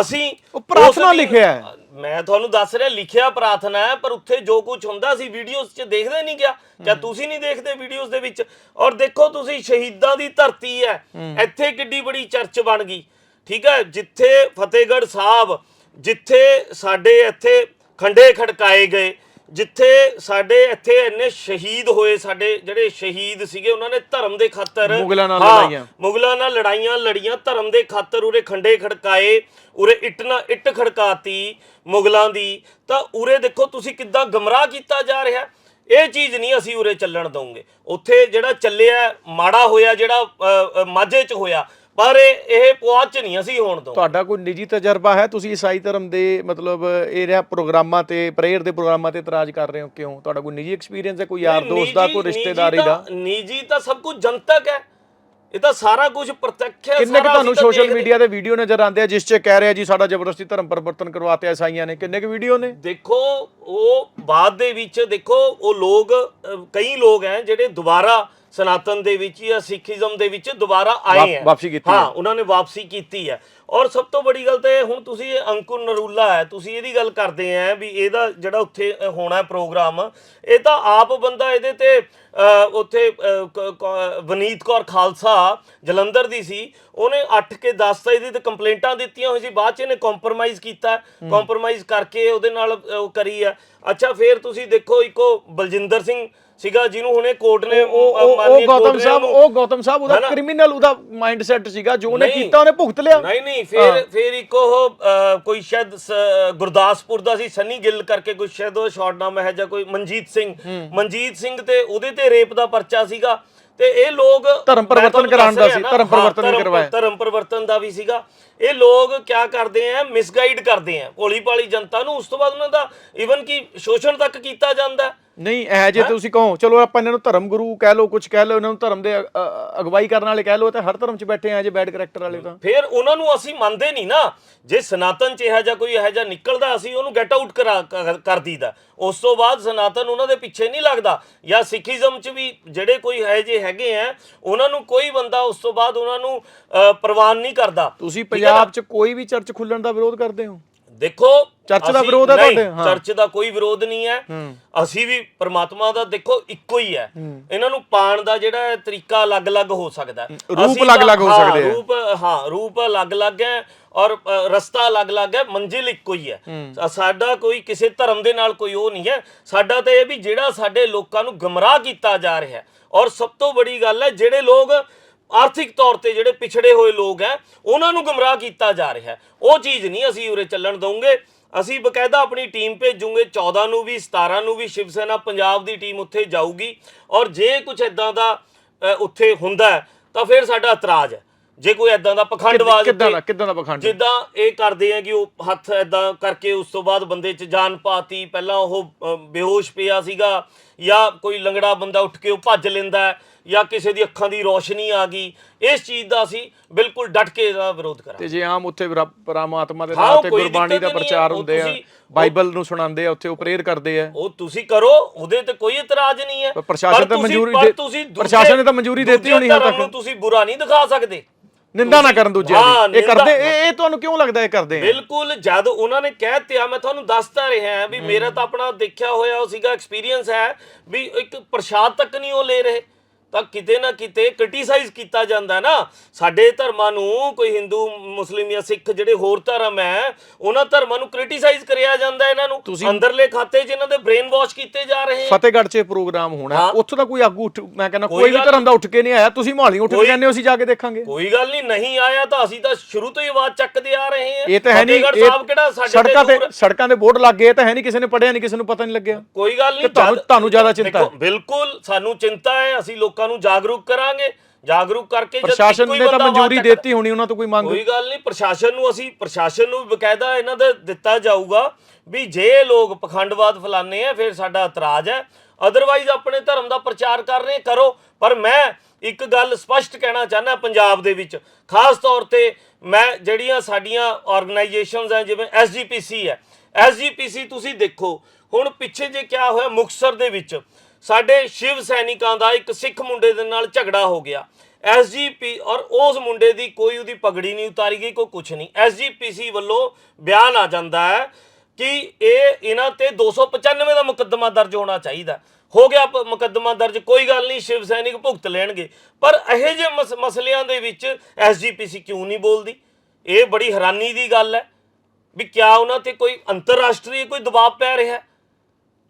Speaker 2: ਅਸੀਂ
Speaker 1: ਉਹ ਪ੍ਰਾਰਥਨਾ
Speaker 2: ਉਸ ਦੀ-
Speaker 1: ਲਿਖਿਆ ਹੈ।
Speaker 2: ਮੈਂ ਤੁਹਾਨੂੰ ਦੱਸ ਰਿਹਾ ਲਿਖਿਆ ਪ੍ਰਾਰਥਨਾ ਹੈ ਪਰ ਉੱਥੇ ਜੋ ਕੁਝ ਹੁੰਦਾ ਸੀ ਵੀਡੀਓਜ਼ 'ਚ ਦੇਖਦੇ ਨਹੀਂ ਗਿਆ ਕਿਆ ਤੁਸੀਂ ਨਹੀਂ ਦੇਖਦੇ ਵੀਡੀਓਜ਼ ਦੇ ਵਿੱਚ? ਔਰ ਦੇਖੋ ਤੁਸੀਂ ਸ਼ਹੀਦਾਂ ਦੀ ਧਰਤੀ ਹੈ। ਇੱਥੇ ਕਿੱਡੀ ਬੜੀ ਚਰਚ ਬਣ ਗਈ। ਠੀਕ ਹੈ ਜਿੱਥੇ ਫਤਿਹਗੜ੍ਹ ਸਾਹਿਬ ਜਿੱਥੇ ਸਾਡੇ ਇੱਥੇ ਖੰਡੇ ਖੜਕਾਏ ਗਏ ਜਿੱਥੇ ਸਾਡੇ ਇੱਥੇ ਇੰਨੇ ਸ਼ਹੀਦ ਹੋਏ ਸਾਡੇ ਜਿਹੜੇ ਸ਼ਹੀਦ ਸੀਗੇ ਉਹਨਾਂ ਨੇ ਧਰਮ ਦੇ ਖਾਤਰ
Speaker 1: ਮੁਗਲਾਂ ਨਾਲ ਲੜਾਈਆਂ।
Speaker 2: ਮੁਗਲਾਂ ਨਾਲ ਲੜਾਈਆਂ ਲੜੀਆਂ ਧਰਮ ਦੇ ਖਾਤਰ ਉਰੇ ਖੰਡੇ ਖੜਕਾਏ ਉਰੇ ਇੱਟ ਨਾਲ ਇੱਟ ਖੜਕਾਤੀ ਮੁਗਲਾਂ ਦੀ। ਤਾਂ ਉਰੇ ਦੇਖੋ ਤੁਸੀਂ ਕਿੱਦਾਂ ਗਮਰਾਹ ਕੀਤਾ ਜਾ ਰਿਹਾ। ਇਹ ਚੀਜ਼ ਨਹੀਂ ਅਸੀਂ ਉਰੇ ਚੱਲਣ ਦਵਾਂਗੇ ਉੱਥੇ ਜਿਹੜਾ ਚੱਲਿਆ ਮਾੜਾ ਹੋਇਆ ਜਿਹੜਾ ਮਾਝੇ 'ਚ ਹੋਇਆ ਪਰ ਇਹ ਇਹ ਪੁਆਧ 'ਚ ਨਹੀਂ ਅਸੀਂ ਹੋਣ ਦਵਾਂਗੇ
Speaker 1: ਤੁਹਾਡਾ ਕੋਈ ਨਿੱਜੀ ਤਜਰਬਾ ਹੈ? ਤੁਸੀਂ ਈਸਾਈ ਧਰਮ ਦੇ ਮਤਲਬ ਇਹ ਰਿਹਾ ਪ੍ਰੋਗਰਾਮਾਂ ਤੇ ਪ੍ਰੇਅਰ ਦੇ ਪ੍ਰੋਗਰਾਮਾਂ ਤੇ ਇਤਰਾਜ਼ ਕਰ ਰਹੇ ਹੋ ਕਿਉਂ? ਤੁਹਾਡਾ ਕੋਈ ਨਿੱਜੀ ਐਕਸਪੀਰੀਅੰਸ ਹੈ? ਕੋਈ ਯਾਰ ਦੋਸਤ ਦਾ ਕੋਈ ਰਿਸ਼ਤੇਦਾਰੀ ਦਾ?
Speaker 2: ਤਾਂ- ਨਿੱਜੀ ਤਾਂ ਸਭ ਕੁਝ ਜਨਤਕ ਹੈ। ਇਹ ਤਾਂ ਸਾਰਾ ਕੁਝ ਪ੍ਰਤੱਖ ਹੈ
Speaker 1: ਕਿੰਨੇ ਕੁ ਤੁਹਾਨੂੰ
Speaker 2: ਤਾਂ
Speaker 1: ਸੋਸ਼ਲ ਮੀਡੀਆ ਤੇ ਵੀਡੀਓ ਨਜ਼ਰ ਆਉਂਦੇ ਆ ਜਿਸ 'ਚ ਕਹਿ ਰਿਹਾ ਜੀ ਸਾਡਾ ਜ਼ਬਰਦਸਤੀ ਧਰਮ ਪਰਿਵਰਤਨ ਕਰਵਾਤੇ ਈਸਾਈਆਂ ਨੇ। ਕਿੰਨੇ ਕੁ ਵੀਡੀਓ ਨੇ?
Speaker 2: ਦੇਖੋ ਉਹ ਬਾਅਦ ਦੇ ਵਿੱਚ ਦੇਖੋ ਉਹ ਲੋਕ ਕਈ ਲੋਕ ਹੈ ਜਿਹੜੇ ਦੁਬਾਰਾ ਸਨਾਤਨ ਦੇ ਵਿੱਚ ਜਾਂ ਸਿੱਖੀਜ਼ਮ ਦੇ ਵਿੱਚ ਦੁਬਾਰਾ ਆਏ ਹੈ।
Speaker 1: ਵਾਪਸੀ ਕੀਤੀ
Speaker 2: ਹਾਂ। ਉਹਨਾਂ ਨੇ ਵਾਪਸੀ ਕੀਤੀ ਹੈ। ਔਰ ਸਭ ਤੋਂ ਬੜੀ ਗੱਲ ਤੇ ਹੁਣ ਤੁਸੀਂ ਅੰਕੁਰ ਨਰੂਲਾ ਹੈ ਤੁਸੀਂ ਇਹਦੀ ਗੱਲ ਕਰਦੇ ਆ ਵੀ ਇਹਦਾ ਜਿਹੜਾ ਉੱਥੇ ਹੋਣਾ ਪ੍ਰੋਗਰਾਮ ਇਹ ਤਾਂ ਆਪ ਬੰਦਾ ਇਹਦੇ ਤੇ ਉੱਥੇ ਵਨੀਤ ਕੌਰ ਖਾਲਸਾ ਜਲੰਧਰ ਦੀ ਸੀ ਉਹਨੇ 8 ਕੇ 10 ਤਾਂ ਇਹਦੇ ਤੇ ਕੰਪਲੇਂਟਾਂ ਦਿੱਤੀਆਂ ਹੋਈ ਸੀ ਬਾਅਦ ਚ ਇਹਨੇ ਕੰਪਰੋਮਾਈਜ਼ ਕੀਤਾ ਕੰਪਰੋਮਾਈਜ਼ ਕਰਕੇ ਉਹਦੇ ਨਾਲ ਕਰੀ ਆ ਅੱਛਾ ਫੇਰ ਤੁਸੀਂ ਦੇਖੋ ਇੱਕੋ ਬਲਜਿੰਦਰ ਸਿੰਘ ਸੀਗਾ ਜਿਹਨੂੰ ਹੁਣੇ ਕੋਰਟ ਨੇ
Speaker 1: ਉਹ ਉਹ- ਗੌਤਮ
Speaker 2: ਕੋਰਟ ਨੇ
Speaker 1: ਸਾਹਿਬ
Speaker 2: ਉਹਨੂੰ-
Speaker 1: ਉਹ ਗੌਤਮ ਸਾਹਿਬ ਉਹਦਾ? ਕ੍ਰਿਮੀਨਲ ਉਹਦਾ ਮਾਈਂਡਸੈਟ ਸੀਗਾ ਜੋ ਉਹਨੇ
Speaker 2: ਨਹੀਂ।
Speaker 1: ਕੀਤਾ ਉਹਨੇ ਭੁਗਤ ਲਿਆ
Speaker 2: ਨਹੀਂ ਨਹੀਂ ਫਿਰ ਫਿਰ ਇੱਕ ਉਹ ਅ, ਕੋਈ ਸ਼ਾਇਦ ਸ- ਗੁਰਦਾਸਪੁਰ ਦਾ ਸੀ ਸਨੀ ਗਿੱਲ ਕਰਕੇ ਕੋਈ ਸ਼ਾਇਦ ਉਹ ਸ਼ਾਰਟ ਨਾਮ ਹੈ ਜਾਂ ਕੋਈ ਮਨਜੀਤ ਸਿੰਘ ਮਨਜੀਤ ਸਿੰਘ ਤੇ ਉਹਦੇ ਤੇ ਰੇਪ ਦਾ ਪਰਚਾ ਸੀਗਾ ਤੇ ਇਹ ਲੋਕ
Speaker 1: ਧਰਮ
Speaker 2: ਮੈਂ
Speaker 1: ਪਰਿਵਰਤਨ ਕਰਾਉਣ ਦਾ ਸੀ, ਧਰਮ ਪਰਿਵਰਤਨ
Speaker 2: ਹਾਂ,
Speaker 1: ਵੀ
Speaker 2: ਧਰਮ-
Speaker 1: ਕਰਵਾਇਆ।
Speaker 2: ਧਰਮ ਪਰਿਵਰਤਨ ਦਾ ਵੀ ਸੀਗਾ ਇਹ ਲੋਕ ਕਿਆ ਕਰਦੇ ਆ? ਮਿਸਗਾਈਡ ਕਰਦੇ ਆ। ਭੋਲੀ ਭਾਲੀ ਜਨਤਾ ਨੂੰ ਉਸ ਤੋਂ ਬਾਅਦ ਉਹਨਾਂ ਦਾ ਇਵਨ ਕਿ ਸ਼ੋਸ਼ਣ ਤੱਕ ਕੀਤਾ ਜਾਂਦਾ।
Speaker 1: ਨਹੀਂ ਇਹ ਜੇ ਤੁਸੀਂ ਕਹੋ ਚਲੋ ਆਪਾਂ ਇਹਨਾਂ ਨੂੰ ਧਰਮ ਗੁਰੂ ਕਹਿ ਲਓ ਕੁਝ ਕਹਿ ਲਓ ਇਹਨਾਂ ਨੂੰ ਧਰਮ ਦੇ ਅਗਵਾਈ ਕਰਨ ਵਾਲੇ ਕਹਿ ਲਓ ਇਹ ਤਾਂ ਹਰ ਧਰਮ 'ਚ ਬੈਠੇ ਆ ਜੇ ਬੈਡ ਕਰੈਕਟਰ ਵਾਲੇ ਤਾਂ।
Speaker 2: ਫਿਰ ਉਹਨਾਂ ਨੂੰ ਅਸੀਂ ਮੰਨਦੇ ਨਹੀਂ ਨਾ। ਜੇ ਸਨਾਤਨ ਚ ਇਹੋ ਜਿਹਾ ਕੋਈ ਇਹੋ ਜਿਹਾ ਨਿਕਲਦਾ ਅਸੀਂ ਉਹਨੂੰ ਗੈਟ ਆਊਟ ਕਰਾ ਦਈਦਾ। ਉਸ ਤੋਂ ਬਾਅਦ ਸਨਾਤਨ ਉਹਨਾਂ ਦੇ ਪਿੱਛੇ ਨਹੀਂ ਲੱਗਦਾ। ਜਾਂ ਸਿੱਖੀਜ਼ਮ ਚ ਵੀ ਜਿਹੜੇ ਕੋਈ ਹੈ ਜੇ ਹੈਗੇ ਆ ਉਹਨਾਂ ਨੂੰ ਕੋਈ ਬੰਦਾ ਉਸ ਤੋਂ ਬਾਅਦ ਉਹਨਾਂ ਨੂੰ ਪ੍ਰਵਾਨ ਨਹੀਂ ਕਰਦਾ।
Speaker 1: ਤੁਸੀਂ
Speaker 2: ਨਾ?
Speaker 1: ਪੰਜਾਬ 'ਚ ਕੋਈ ਵੀ ਚਰਚ ਖੁੱਲਣ ਦਾ ਵਿਰੋਧ ਕਰਦੇ ਹੋ?
Speaker 2: ਦੇਖੋ
Speaker 1: ਚਰਚ ਦਾ ਵਿਰੋਧ ਹੈ ਤੁਹਾਡੇ? ਹਾਂ।
Speaker 2: ਚਰਚ ਦਾ ਕੋਈ ਵਿਰੋਧ ਨਹੀਂ ਹੈ। ਅਸੀਂ ਵੀ ਪ੍ਰਮਾਤਮਾ ਦਾ ਦੇਖੋ ਇੱਕੋ ਹੀ ਹੈ। ਇਹਨਾਂ ਨੂੰ ਪਾਣ ਦਾ ਜਿਹੜਾ ਤਰੀਕਾ ਅਲੱਗ-ਅਲੱਗ ਹੋ ਸਕਦਾ ਹੈ।
Speaker 1: ਰੂਪ ਅਲੱਗ-ਅਲੱਗ ਹੋ ਸਕਦੇ ਹੈ।
Speaker 2: ਰੂਪ ਹਾਂ ਰੂਪ ਅਲੱਗ-ਅਲੱਗ ਹੈ ਔਰ ਰਸਤਾ ਅਲੱਗ-ਅਲੱਗ ਹੈ ਮੰਜ਼ਿਲ ਇੱਕੋ ਹੀ ਹੈ। ਸਾਡਾ ਕੋਈ ਕਿਸੇ ਧਰਮ ਦੇ ਨਾਲ ਕੋਈ ਉਹ ਨਹੀਂ ਹੈ। ਸਾਡਾ ਤਾਂ ਇਹ ਵੀ ਜਿਹੜਾ ਸਾਡੇ ਲੋਕਾਂ ਨੂੰ ਗਮਰਾਹ ਕੀਤਾ ਜਾ ਰਿਹਾ ਔਰ ਸਭ ਤੋਂ ਬੜੀ ਗੱਲ ਹੈ ਜਿਹੜੇ ਲੋਕ ਆਰਥਿਕ ਤੌਰ ਤੇ ਜਿਹੜੇ ਪਿਛੜੇ ਹੋਏ ਲੋਕ ਹੈ ਉਹਨਾਂ ਨੂੰ ਗਮਰਾਹ ਕੀਤਾ ਜਾ ਰਿਹਾ ਹੈ। ਉਹ ਚੀਜ਼ ਨਹੀਂ ਅਸੀਂ ਉਰੇ ਚੱਲਣ ਦਵਾਂਗੇ ਅਸੀਂ ਬਕਾਇਦਾ ਆਪਣੀ ਟੀਮ ਭੇਜੂਗੇ 14 ਨੂੰ ਵੀ 17 ਨੂੰ ਵੀ ਸ਼ਿਵ ਸੈਨਾ ਪੰਜਾਬ ਦੀ ਟੀਮ ਉੱਥੇ ਜਾਊਗੀ। ਔਰ ਜੇ ਕੁਝ ਇਦਾਂ ਦਾ ਉੱਥੇ ਹੁੰਦਾ ਤਾਂ ਫਿਰ ਸਾਡਾ ਇਤਰਾਜ਼ ਹੈ। ਜੇ ਕੋਈ ਇਦਾਂ ਦਾ ਪਖੰਡਵਾਦ
Speaker 1: ਕਿੱਦਾਂ ਦਾ ਕਿੱਦਾਂ ਦਾ ਪਖੰਡ?
Speaker 2: ਜਿੱਦਾਂ ਇਹ ਕਰਦੇ ਆ ਕਿ ਉਹ ਹੱਥ ਐਦਾਂ ਕਰਕੇ ਉਸ ਤੋਂ ਬਾਅਦ ਬੰਦੇ 'ਚ ਜਾਨ ਪਾਤੀ ਪਹਿਲਾਂ ਉਹ ਬੇਹੋਸ਼ ਪਿਆ ਸੀਗਾ। ਜਾਂ ਕੋਈ ਲੰਗੜਾ ਬੰਦਾ ਉੱਠ ਕੇ ਉਹ ਭੱਜ ਲੈਂਦਾ ਹੈ, ਜਾਂ ਕਿਸੇ ਦੀ ਅੱਖਾਂ ਦੀ ਰੋਸ਼ਨੀ ਆ ਗਈ ਇਸ ਚੀਜ਼ ਦਾ ਅਸੀਂ ਬਿਲਕੁਲ ਡਟ ਕੇ ਇਹਦਾ ਵਿਰੋਧ ਕਰਾਂਗੇ।
Speaker 1: ਤੇ ਜੇ ਆਮ ਉੱਥੇ ਪਰਮਾਤਮਾ ਦੇ
Speaker 2: ਹਾਂ,
Speaker 1: ਨਾਮ ਤੇ ਗੁਰਬਾਣੀ ਦਾ
Speaker 2: ਹੈ,
Speaker 1: ਪ੍ਰਚਾਰ ਹੁੰਦੇ ਆ ਬਾਈਬਲ ਨੂੰ ਸੁਣਾਉਂਦੇ ਆ ਉੱਥੇ ਉਹ ਪ੍ਰੇਅਰ ਕਰਦੇ ਆ।
Speaker 2: ਉਹ ਤੁਸੀਂ ਕਰੋ ਉਹਦੇ ਤੇ ਕੋਈ ਇਤਰਾਜ਼ ਨਹੀਂ ਹੈ।
Speaker 1: ਪਰ ਪ੍ਰਸ਼ਾਸਨ
Speaker 2: ਪਰ
Speaker 1: ਤਾਂ ਮਨਜ਼ੂਰੀ ਦੇ- ਪ੍ਰਸ਼ਾਸਨ ਨੇ ਤਾਂ ਮਨਜ਼ੂਰੀ ਦਿੱਤੀ ਹੋਣੀ ਤੱਕ।
Speaker 2: ਨੂੰ ਤੁਸੀਂ ਬੁਰਾ ਨਹੀਂ ਦਿਖਾ ਸਕਦੇ।
Speaker 1: ਨਿੰਦਾ ਨਾ ਕਰਨ ਦੂਜਿਆਂ
Speaker 2: ਹਾਂ,
Speaker 1: ਦੀ ਇਹ
Speaker 2: ਨਿੰਦਾ-
Speaker 1: ਕਰਦੇ ਇਹ ਇਹ ਤੁਹਾਨੂੰ ਕਿਉਂ ਲੱਗਦਾ ਇਹ ਕਰਦੇ ਆ?
Speaker 2: ਬਿਲਕੁਲ ਜਦ ਉਹਨਾਂ ਨੇ ਕਹਿ ਤਿਆ ਮੈਂ ਤੁਹਾਨੂੰ ਦੱਸਦਾ ਰਿਹਾ ਵੀ ਮੇਰਾ ਤਾਂ ਆਪਣਾ ਦੇਖਿਆ ਹੋਇਆ ਉਹ ਸੀਗਾ ਐਕਸਪੀਰੀਅੰਸ ਹੈ ਵੀ ਇੱਕ ਪ੍ਰਸ਼ਾਦ ਤੱਕ ਨਹੀਂ ਉਹ ਲੈ ਰਹੇ। ਤਾਂ ਕਿਤੇ ਨਾ ਕਿਤੇ ਕ੍ਰਿਟੀਸਾਈਜ਼ ਕੀਤਾ ਜਾਂਦਾ ਨਾ। ਸਾਡੇ ਧਰਮਾਂ ਨੂੰ ਕੋਈ ਹਿੰਦੂ ਮੁਸਲਿਮ ਜਾਂ ਸਿੱਖ ਜਿਹੜੇ ਹੋਰ ਧਰਮ ਹੈ ਉਹਨਾਂ ਧਰਮਾਂ ਨੂੰ ਕ੍ਰਿਟੀਸਾਈਜ਼ ਕਰਿਆ ਜਾਂਦਾ ਇਹਨਾਂ ਨੂੰ। ਅੰਦਰਲੇ ਖਾਤੇ ਇਹਨਾਂ ਦੇ ਬ੍ਰੇਨ ਵਾਸ਼ ਕੀਤੇ ਜਾ ਰਹੇ
Speaker 1: ਫਤਿਹਗੜ੍ਹ 'ਚ ਪ੍ਰੋਗਰਾਮ ਹੋਣਾ। ਉੱਥੋਂ ਦਾ ਕੋਈ ਆਗੂ ਮੈਂ ਕਹਿੰਦਾ
Speaker 2: ਕੋਈ
Speaker 1: ਵੀ ਧਰਮ ਦਾ ਉੱਠ ਕੇ ਨਹੀਂ ਆਇਆ। ਤੁਸੀਂ ਮਹਾਲੀ ਉੱਠ ਕੇ ਕਹਿੰਦੇ ਹੋ ਅਸੀਂ ਜਾ ਕੇ ਦੇਖਾਂਗੇ।
Speaker 2: ਕੋਈ ਗੱਲ ਨਹੀਂ ਨਹੀਂ ਆਇਆ ਤਾਂ ਅਸੀਂ ਤਾਂ ਸ਼ੁਰੂ ਤੋਂ ਹੀ ਆਵਾਜ਼ ਚੱਕਦੇ ਆ ਰਹੇ ਹਾਂ।
Speaker 1: ਇਹ ਤਾਂ ਹੈ ਨਹੀਂ
Speaker 2: ਫਤਿਹਗੜ੍ਹ ਸਾਹਿਬ ਕਿਹੜਾ ਸਾਡੇ
Speaker 1: ਸੜਕਾਂ ਤੇ? ਸੜਕਾਂ ਦੇ ਬੋਰਡ ਲੱਗ ਗਏ ਤਾਂ ਹੈ ਨਹੀਂ ਕਿਸੇ ਨੇ ਪੜਿਆ ਨਹੀਂ ਕਿਸੇ ਨੂੰ ਪਤਾ ਨਹੀਂ ਲੱਗਿਆ।
Speaker 2: ਕੋਈ ਗੱਲ ਨਹੀਂ
Speaker 1: ਤੁਹਾਨੂੰ- ਤੁਹਾਨੂੰ ਜ਼ਿਆਦਾ ਚਿੰਤਾ
Speaker 2: ਬਿਲਕੁਲ ਸਾਨੂੰ ਚਿੰਤਾ ਹੈ ਅਸੀਂ ਲੋਕਾਂ ਨੂੰ ਜਾਗਰੂਕ ਕਰਾਂਗੇ ਜਾਗਰੂਕ ਕਰਕੇ ਜਦ
Speaker 1: ਪ੍ਰਸ਼ਾਸਨ ਨੇ ਤਾਂ ਮਨਜ਼ੂਰੀ ਦਿੱਤੀ ਹੋਣੀ ਉਹਨਾਂ ਤੋਂ ਕੋਈ ਮੰਗ?
Speaker 2: ਕੋਈ ਗੱਲ ਨਹੀਂ ਪ੍ਰਸ਼ਾਸਨ ਨੂੰ ਅਸੀਂ ਪ੍ਰਸ਼ਾਸਨ ਨੂੰ ਬਕਾਇਦਾ ਇਹਨਾਂ ਦਾ ਦਿੱਤਾ ਜਾਊਗਾ ਵੀ ਜੇ ਲੋਕ ਪਖੰਡਵਾਦ ਫਲਾਣੇ ਆ ਫਿਰ ਸਾਡਾ ਇਤਰਾਜ਼ ਹੈ। ਅਦਰਵਾਈਜ਼ ਆਪਣੇ ਧਰਮ ਦਾ ਪ੍ਰਚਾਰ ਕਰ ਰਹੇ ਕਰੋ। ਪਰ ਮੈਂ ਇੱਕ ਗੱਲ ਸਪਸ਼ਟ ਕਹਿਣਾ ਚਾਹੁੰਦਾ ਪੰਜਾਬ ਦੇ ਵਿੱਚ। ਖਾਸ ਤੌਰ ਤੇ ਮੈਂ ਜਿਹੜੀਆਂ ਸਾਡੀਆਂ ਆਰਗੇਨਾਈਜੇਸ਼ਨਸ ਹੈ ਜਿਵੇਂ ਐਸਜੀਪੀਸੀ ਹੈ। ਐਸਜੀਪੀਸੀ ਤੁਸੀਂ ਦੇਖੋ ਹੁਣ ਪਿੱਛੇ ਜੇ ਕਿਆ ਹੋਇਆ ਮੁਕਸਰ ਦੇ ਵਿੱਚ ਸਾਡੇ ਸ਼ਿਵ ਸੈਨਿਕਾਂ ਦਾ ਇੱਕ ਸਿੱਖ ਮੁੰਡੇ ਦੇ ਨਾਲ ਝਗੜਾ ਹੋ ਗਿਆ। ਐਸਜੀਪੀ ਔਰ ਉਸ ਮੁੰਡੇ ਦੀ ਕੋਈ ਉਹਦੀ ਪਗੜੀ ਨਹੀਂ ਉਤਾਰੀ ਗਈ, ਕੋਈ ਕੁਝ ਨਹੀਂ। ਐਸਜੀਪੀਸੀ ਵੱਲੋਂ ਬਿਆਨ ਆ ਜਾਂਦਾ ਹੈ ਕਿ ਇਹ ਇਹਨਾਂ ਤੇ 295 ਦਾ ਮੁਕੱਦਮਾ ਦਰਜ ਹੋਣਾ ਚਾਹੀਦਾ ਹੋ। ਗਿਆ ਮੁਕੱਦਮਾ ਦਰਜ, ਕੋਈ ਗੱਲ ਨਹੀਂ, ਸ਼ਿਵ ਸੈਨਿਕ ਭੁਗਤ ਲੈਣਗੇ। ਪਰ ਇਹੋ ਜਿਹੇ ਮਸ- ਮਸਲਿਆਂ ਦੇ ਵਿੱਚ ਐਸਜੀਪੀਸੀ ਕਿਉਂ ਨਹੀਂ ਬੋਲਦੀ? ਇਹ ਬੜੀ ਹੈਰਾਨੀ ਦੀ ਗੱਲ ਹੈ ਵੀ ਕਿਆ ਉਹਨਾਂ ਤੇ ਕੋਈ ਅੰਤਰਰਾਸ਼ਟਰੀ ਕੋਈ ਦਬਾਅ ਪੈ ਰਿਹਾ ਹੈ?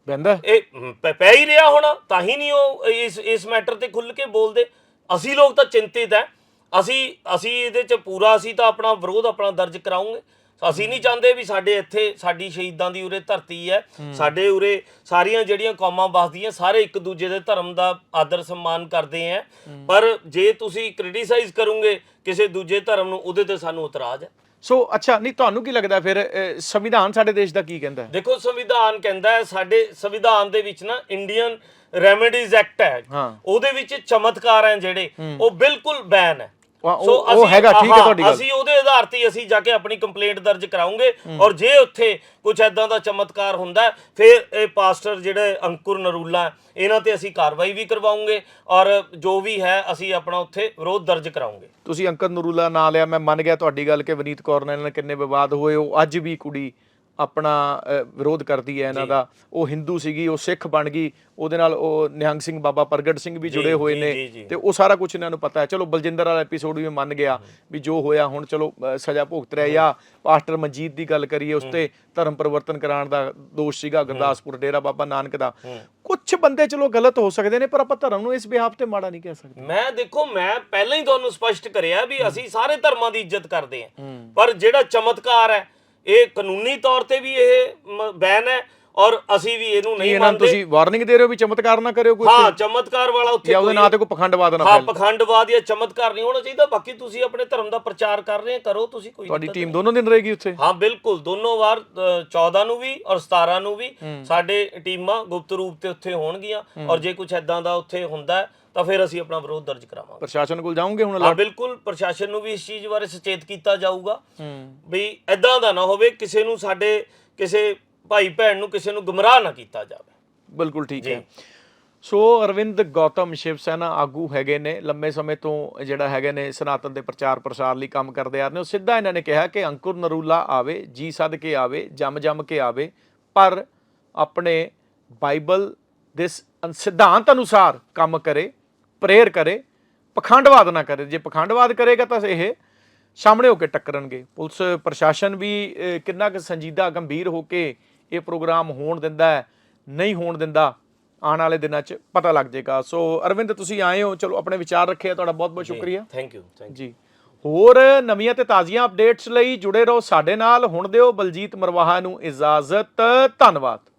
Speaker 1: ਬੰਦਾ
Speaker 2: ਇਹ ਮ, ਪੈ ਪੈ ਹੀ ਰਿਹਾ ਹੋਣਾ ਤਾਂ ਹੀ ਨਹੀਂ ਉਹ ਇਸ ਇਸ ਮੈਟਰ ਤੇ ਖੁੱਲ ਕੇ ਬੋਲਦੇ। ਅਸੀਂ ਲੋਕ ਤਾਂ ਚਿੰਤਿਤ ਹੈ ਅਸੀਂ ਅਸੀਂ ਇਹਦੇ ਚ ਪੂਰਾ ਅਸੀਂ ਤਾਂ ਆਪਣਾ ਵਿਰੋਧ ਆਪਣਾ ਦਰਜ ਕਰਾਉਂਗੇ। ਅਸੀਂ ਨਹੀਂ ਚਾਹੁੰਦੇ ਵੀ ਸਾਡੇ ਇੱਥੇ ਸਾਡੀ ਸ਼ਹੀਦਾਂ ਦੀ ਉਰੇ ਧਰਤੀ ਹੈ। ਸਾਡੇ ਉਰੇ ਸਾਰੀਆਂ ਜਿਹੜੀਆਂ ਕੌਮਾਂ ਵਸਦੀਆਂ ਸਾਰੇ ਇੱਕ ਦੂਜੇ ਦੇ ਧਰਮ ਦਾ ਆਦਰ ਸਨਮਾਨ ਕਰਦੇ ਆ ਪਰ ਜੇ ਤੁਸੀਂ ਕ੍ਰਿਟੀਸਾਈਜ਼ ਕਰੋਗੇ ਕਿਸੇ ਦੂਜੇ ਧਰਮ ਨੂੰ ਉਹਦੇ ਤੇ ਸਾਨੂੰ ਇਤਰਾਜ਼ ਹੈ
Speaker 1: ਸੋ ਅੱਛਾ ਨਹੀਂ ਤੁਹਾਨੂੰ ਕੀ ਲੱਗਦਾ ਫਿਰ ਅਹ, ਸੰਵਿਧਾਨ ਸਾਡੇ ਦੇਸ਼ ਦਾ ਕੀ ਕਹਿੰਦਾ ਹੈ?
Speaker 2: ਦੇਖੋ ਸੰਵਿਧਾਨ ਕਹਿੰਦਾ ਹੈ ਸਾਡੇ ਸੰਵਿਧਾਨ ਦੇ ਵਿੱਚ ਨਾ ਇੰਡੀਅਨ ਰੈਮੇਡੀਜ਼ ਐਕਟ ਹੈ।
Speaker 1: ਹਾਂ।
Speaker 2: ਉਹਦੇ ਵਿੱਚ ਚਮਤਕਾਰ ਹੈ ਜਿਹੜੇ। ਉਹ ਬਿਲਕੁਲ ਬੈਨ ਹੈ। ਸੋ
Speaker 1: ਉਹ
Speaker 2: ਅਸੀਂ-
Speaker 1: ਹੈਗਾ, ਠੀਕ ਹੈ
Speaker 2: ਹਾਂ,
Speaker 1: ਤੁਹਾਡੀ ਗੱਲ।
Speaker 2: ਅਸੀਂ ਉਹਦੇ ਆਧਾਰ ਤੇ ਹੀ ਅਸੀਂ ਜਾ ਕੇ ਆਪਣੀ ਕੰਪਲੇਂਟ ਦਰਜ ਕਰਾਉਂਗੇ ਔਰ ਜੇ ਉੱਥੇ ਕੁਝ ਐਦਾਂ ਦਾ ਚਮਤਕਾਰ ਹੁੰਦਾ ਹੈ, ਫਿਰ ਇਹ ਪਾਸਟਰ ਜਿਹੜੇ ਅੰਕੁਰ ਨਰੂਲਾ ਹੈ, ਇਹਨਾਂ ਤੇ ਅਸੀਂ ਕਾਰਵਾਈ ਵੀ ਕਰਵਾਉਂਗੇ ਔਰ ਜੋ ਵੀ ਹੈ ਅਸੀਂ ਆਪਣਾ ਉੱਥੇ ਵਿਰੋਧ ਦਰਜ ਕਰਾਉਂਗੇ
Speaker 1: ਤੁਸੀਂ ਅੰਕਰ ਨਰੂਲਾ ਨਾਂ ਲਿਆ ਮੈਂ ਮੰਨ ਗਿਆ ਤੁਹਾਡੀ ਗੱਲ ਕਿ ਵਨੀਤ ਕੌਰ ਨਾਲ ਇਹਨਾਂ ਕਿੰਨੇ ਵਿਵਾਦ ਹੋਏ ਉਹ ਅੱਜ ਵੀ ਕੁੜੀ ਆਪਣਾ ਵਿਰੋਧ ਕਰਦੀ ਹੈ ਇਹਨਾਂ ਦਾ। ਉਹ ਹਿੰਦੂ ਸੀਗੀ ਉਹ ਸਿੱਖ ਬਣ ਗਈ। ਉਹਦੇ ਨਾਲ ਉਹ ਨਿਹੰਗ ਸਿੰਘ ਬਾਬਾ ਪ੍ਰਗਟ ਸਿੰਘ ਵੀ ਜੁੜੇ ਹੋਏ ਨੇ। ਤੇ ਉਹ ਸਾਰਾ ਕੁਝ ਇਹਨਾਂ ਨੂੰ ਪਤਾ ਹੈ। ਚਲੋ ਬਲਜਿੰਦਰ ਵਾਲਾ ਐਪੀਸੋਡ ਵੀ ਮੰਨ ਗਿਆ ਵੀ ਜੋ ਹੋਇਆ ਹੁਣ ਚਲੋ ਸਜ਼ਾ ਭੁਗਤ ਰਿਹਾ ਜਾਂ ਪਾਸਟਰ ਮਨਜੀਤ ਦੀ ਗੱਲ ਕਰੀਏ ਉਸ ਤੇ ਧਰਮ ਪਰਿਵਰਤਨ ਕਰਾਉਣ ਦਾ ਦੋਸ਼ ਸੀਗਾ ਗੁਰਦਾਸਪੁਰ ਡੇਰਾ ਬਾਬਾ ਨਾਨਕ ਦਾ। ਕੁਝ ਬੰਦੇ ਚਲੋ ਗਲਤ ਹੋ ਸਕਦੇ ਨੇ ਪਰ ਆਪਾਂ ਧਰਮ ਨੂੰ ਇਸ ਬਿਹਾਫ ਤੇ ਮਾੜਾ ਨਹੀਂ ਕਹਿ ਸਕਦੇ।
Speaker 2: ਮੈਂ ਦੇਖੋ ਮੈਂ ਪਹਿਲਾਂ ਹੀ ਤੁਹਾਨੂੰ ਸਪਸ਼ਟ ਕਰਿਆ ਵੀ ਅਸੀਂ ਸਾਰੇ ਧਰਮਾਂ ਦੀ ਇੱਜ਼ਤ ਕਰਦੇ ਹਾਂ। ਪਰ ਜਿਹੜਾ ਚਮਤਕਾਰ ਹੈ ਇਹ ਕਾਨੂੰਨੀ ਤੌਰ ਤੇ ਵੀ ਇਹ ਬੈਨ ਹੈ ਔਰ ਅਸੀਂ ਵੀ ਇਹਨੂੰ ਨਹੀਂ ਮੰਨਦੇ।
Speaker 1: ਤੁਸੀਂ ਵਾਰਨਿੰਗ ਦੇ ਰਹੇ ਹੋ ਵੀ ਚਮਤਕਾਰ ਨਾ ਕਰਿਓ ਕੋਈ
Speaker 2: ਹਾਂ ਚਮਤਕਾਰ ਵਾਲਾ ਉੱਥੇ
Speaker 1: ਜਾਂ ਉਹਦੇ ਨਾਂ ਤੇ ਕੋਈ ਪਖੰਡਵਾਦ ਨਾ
Speaker 2: ਹਾਂ ਪਖੰਡਵਾਦ ਜਾਂ ਚਮਤਕਾਰ ਨਹੀਂ ਹੋਣਾ ਚਾਹੀਦਾ ਬਾਕੀ ਤੁਸੀਂ ਆਪਣੇ ਧਰਮ ਦਾ ਪ੍ਰਚਾਰ ਕਰ ਰਹੇ ਹੋ ਕਰੋ ਤੁਸੀਂ ਕੋਈ
Speaker 1: ਤੁਹਾਡੀ ਟੀਮ ਦੋਨੋਂ ਦਿਨ ਰਹੇਗੀ ਉੱਥੇ?
Speaker 2: ਹਾਂ ਬਿਲਕੁਲ ਦੋਨੋਂ ਵਾਰ ਅ, 14 ਨੂੰ ਵੀ ਔਰ 17 ਨੂੰ ਵੀ ਸਾਡੇ ਟੀਮਾਂ ਗੁਪਤ ਰੂਪ ਤੇ ਉੱਥੇ ਹੋਣਗੀਆਂ ਔਰ ਜੇ ਕੁਝ ਐਦਾਂ ਦਾ ਉੱਥੇ ਹੁੰਦਾ ਤਾਂ ਫਿਰ ਅਸੀਂ ਆਪਣਾ ਵਿਰੋਧ ਦਰਜ ਕਰਾਵਾਂਗੇ।
Speaker 1: ਪ੍ਰਸ਼ਾਸਨ ਕੋਲ ਜਾਓਗੇ ਹੁਣ
Speaker 2: ਹਾਂ ਬਿਲਕੁਲ ਪ੍ਰਸ਼ਾਸਨ ਨੂੰ ਵੀ ਇਸ ਚੀਜ਼ ਬਾਰੇ ਸੁਚੇਤ ਕੀਤਾ ਜਾਊਗਾ।
Speaker 1: ਹੂੰ।
Speaker 2: ਵੀ ਐਦਾਂ ਦਾ ਨਾ ਹੋਵੇ ਕਿਸੇ ਨੂੰ ਸਾਡੇ ਕਿਸੇ ਭਾਈ ਭੈਣ ਨੂੰ ਕਿਸੇ ਨੂੰ ਗੁੰਮਰਾਹ ਨਾ ਕੀਤਾ ਜਾਵੇ।
Speaker 1: ਬਿਲਕੁਲ ਠੀਕ ਹੈ। ਸੋ ਅਰਵਿੰਦ ਗੌਤਮ ਸ਼ਿਵ ਸੈਨਾ ਆਗੂ ਹੈਗੇ ਨੇ। ਲੰਮੇ ਸਮੇਂ ਤੋਂ ਜਿਹੜਾ ਹੈਗੇ ਨੇ ਸਨਾਤਨ ਦੇ ਪ੍ਰਚਾਰ ਪ੍ਰਸਾਰ ਲਈ ਕੰਮ ਕਰਦੇ ਆ ਰਹੇ ਨੇ। ਉਹ ਸਿੱਧਾ ਇਹਨਾਂ ਨੇ ਕਿਹਾ ਕਿ ਅੰਕੁਰ ਨਰੂਲਾ ਆਵੇ ਜੀ ਸਦ ਕੇ ਆਵੇ ਜਮ ਜਮ ਕੇ ਆਵੇ। ਪਰ ਆਪਣੇ ਬਾਈਬਲ ਦੇ ਸਿਧਾਂਤ ਅਨੁਸਾਰ ਕੰਮ ਕਰੇ। ਪ੍ਰੇਅਰ ਕਰੇ ਪਖੰਡਵਾਦ ਨਾ ਕਰੇ। ਜੇ ਪਖੰਡਵਾਦ ਕਰੇਗਾ ਤਾਂ ਇਹ ਸਾਹਮਣੇ ਹੋ ਕੇ ਟੱਕਰਨਗੇ। ਪੁਲਿਸ ਪ੍ਰਸ਼ਾਸਨ ਵੀ ਕਿੰਨਾ ਕੁ ਸੰਜੀਦਾ ਗੰਭੀਰ ਹੋ ਕੇ ਇਹ ਪ੍ਰੋਗਰਾਮ ਹੋਣ ਦਿੰਦਾ ਹੈ ਨਹੀਂ ਹੋਣ ਦਿੰਦਾ ਆਉਣ ਵਾਲੇ ਦਿਨਾਂ 'ਚ ਪਤਾ ਲੱਗ ਜਾਏਗਾ। ਸੋ ਅਰਵਿੰਦ ਤੁਸੀਂ ਆਏ ਹੋ। ਚਲੋ ਆਪਣੇ ਵਿਚਾਰ ਰੱਖੇ ਤੁਹਾਡਾ ਬਹੁਤ ਬਹੁਤ ਸ਼ੁਕਰੀਆ।
Speaker 2: ਥੈਂਕ ਯੂ
Speaker 1: ਜੀ। ਹੋਰ ਨਵੀਆਂ ਤੇ ਤਾਜ਼ੀਆਂ ਅਪਡੇਟਸ ਲਈ ਜੁੜੇ ਰਹੋ ਸਾਡੇ ਨਾਲ। ਹੁਣ ਦਿਓ ਬਲਜੀਤ ਮਰਵਾਹਾ ਨੂੰ ਇਜਾਜ਼ਤ। ਧੰਨਵਾਦ।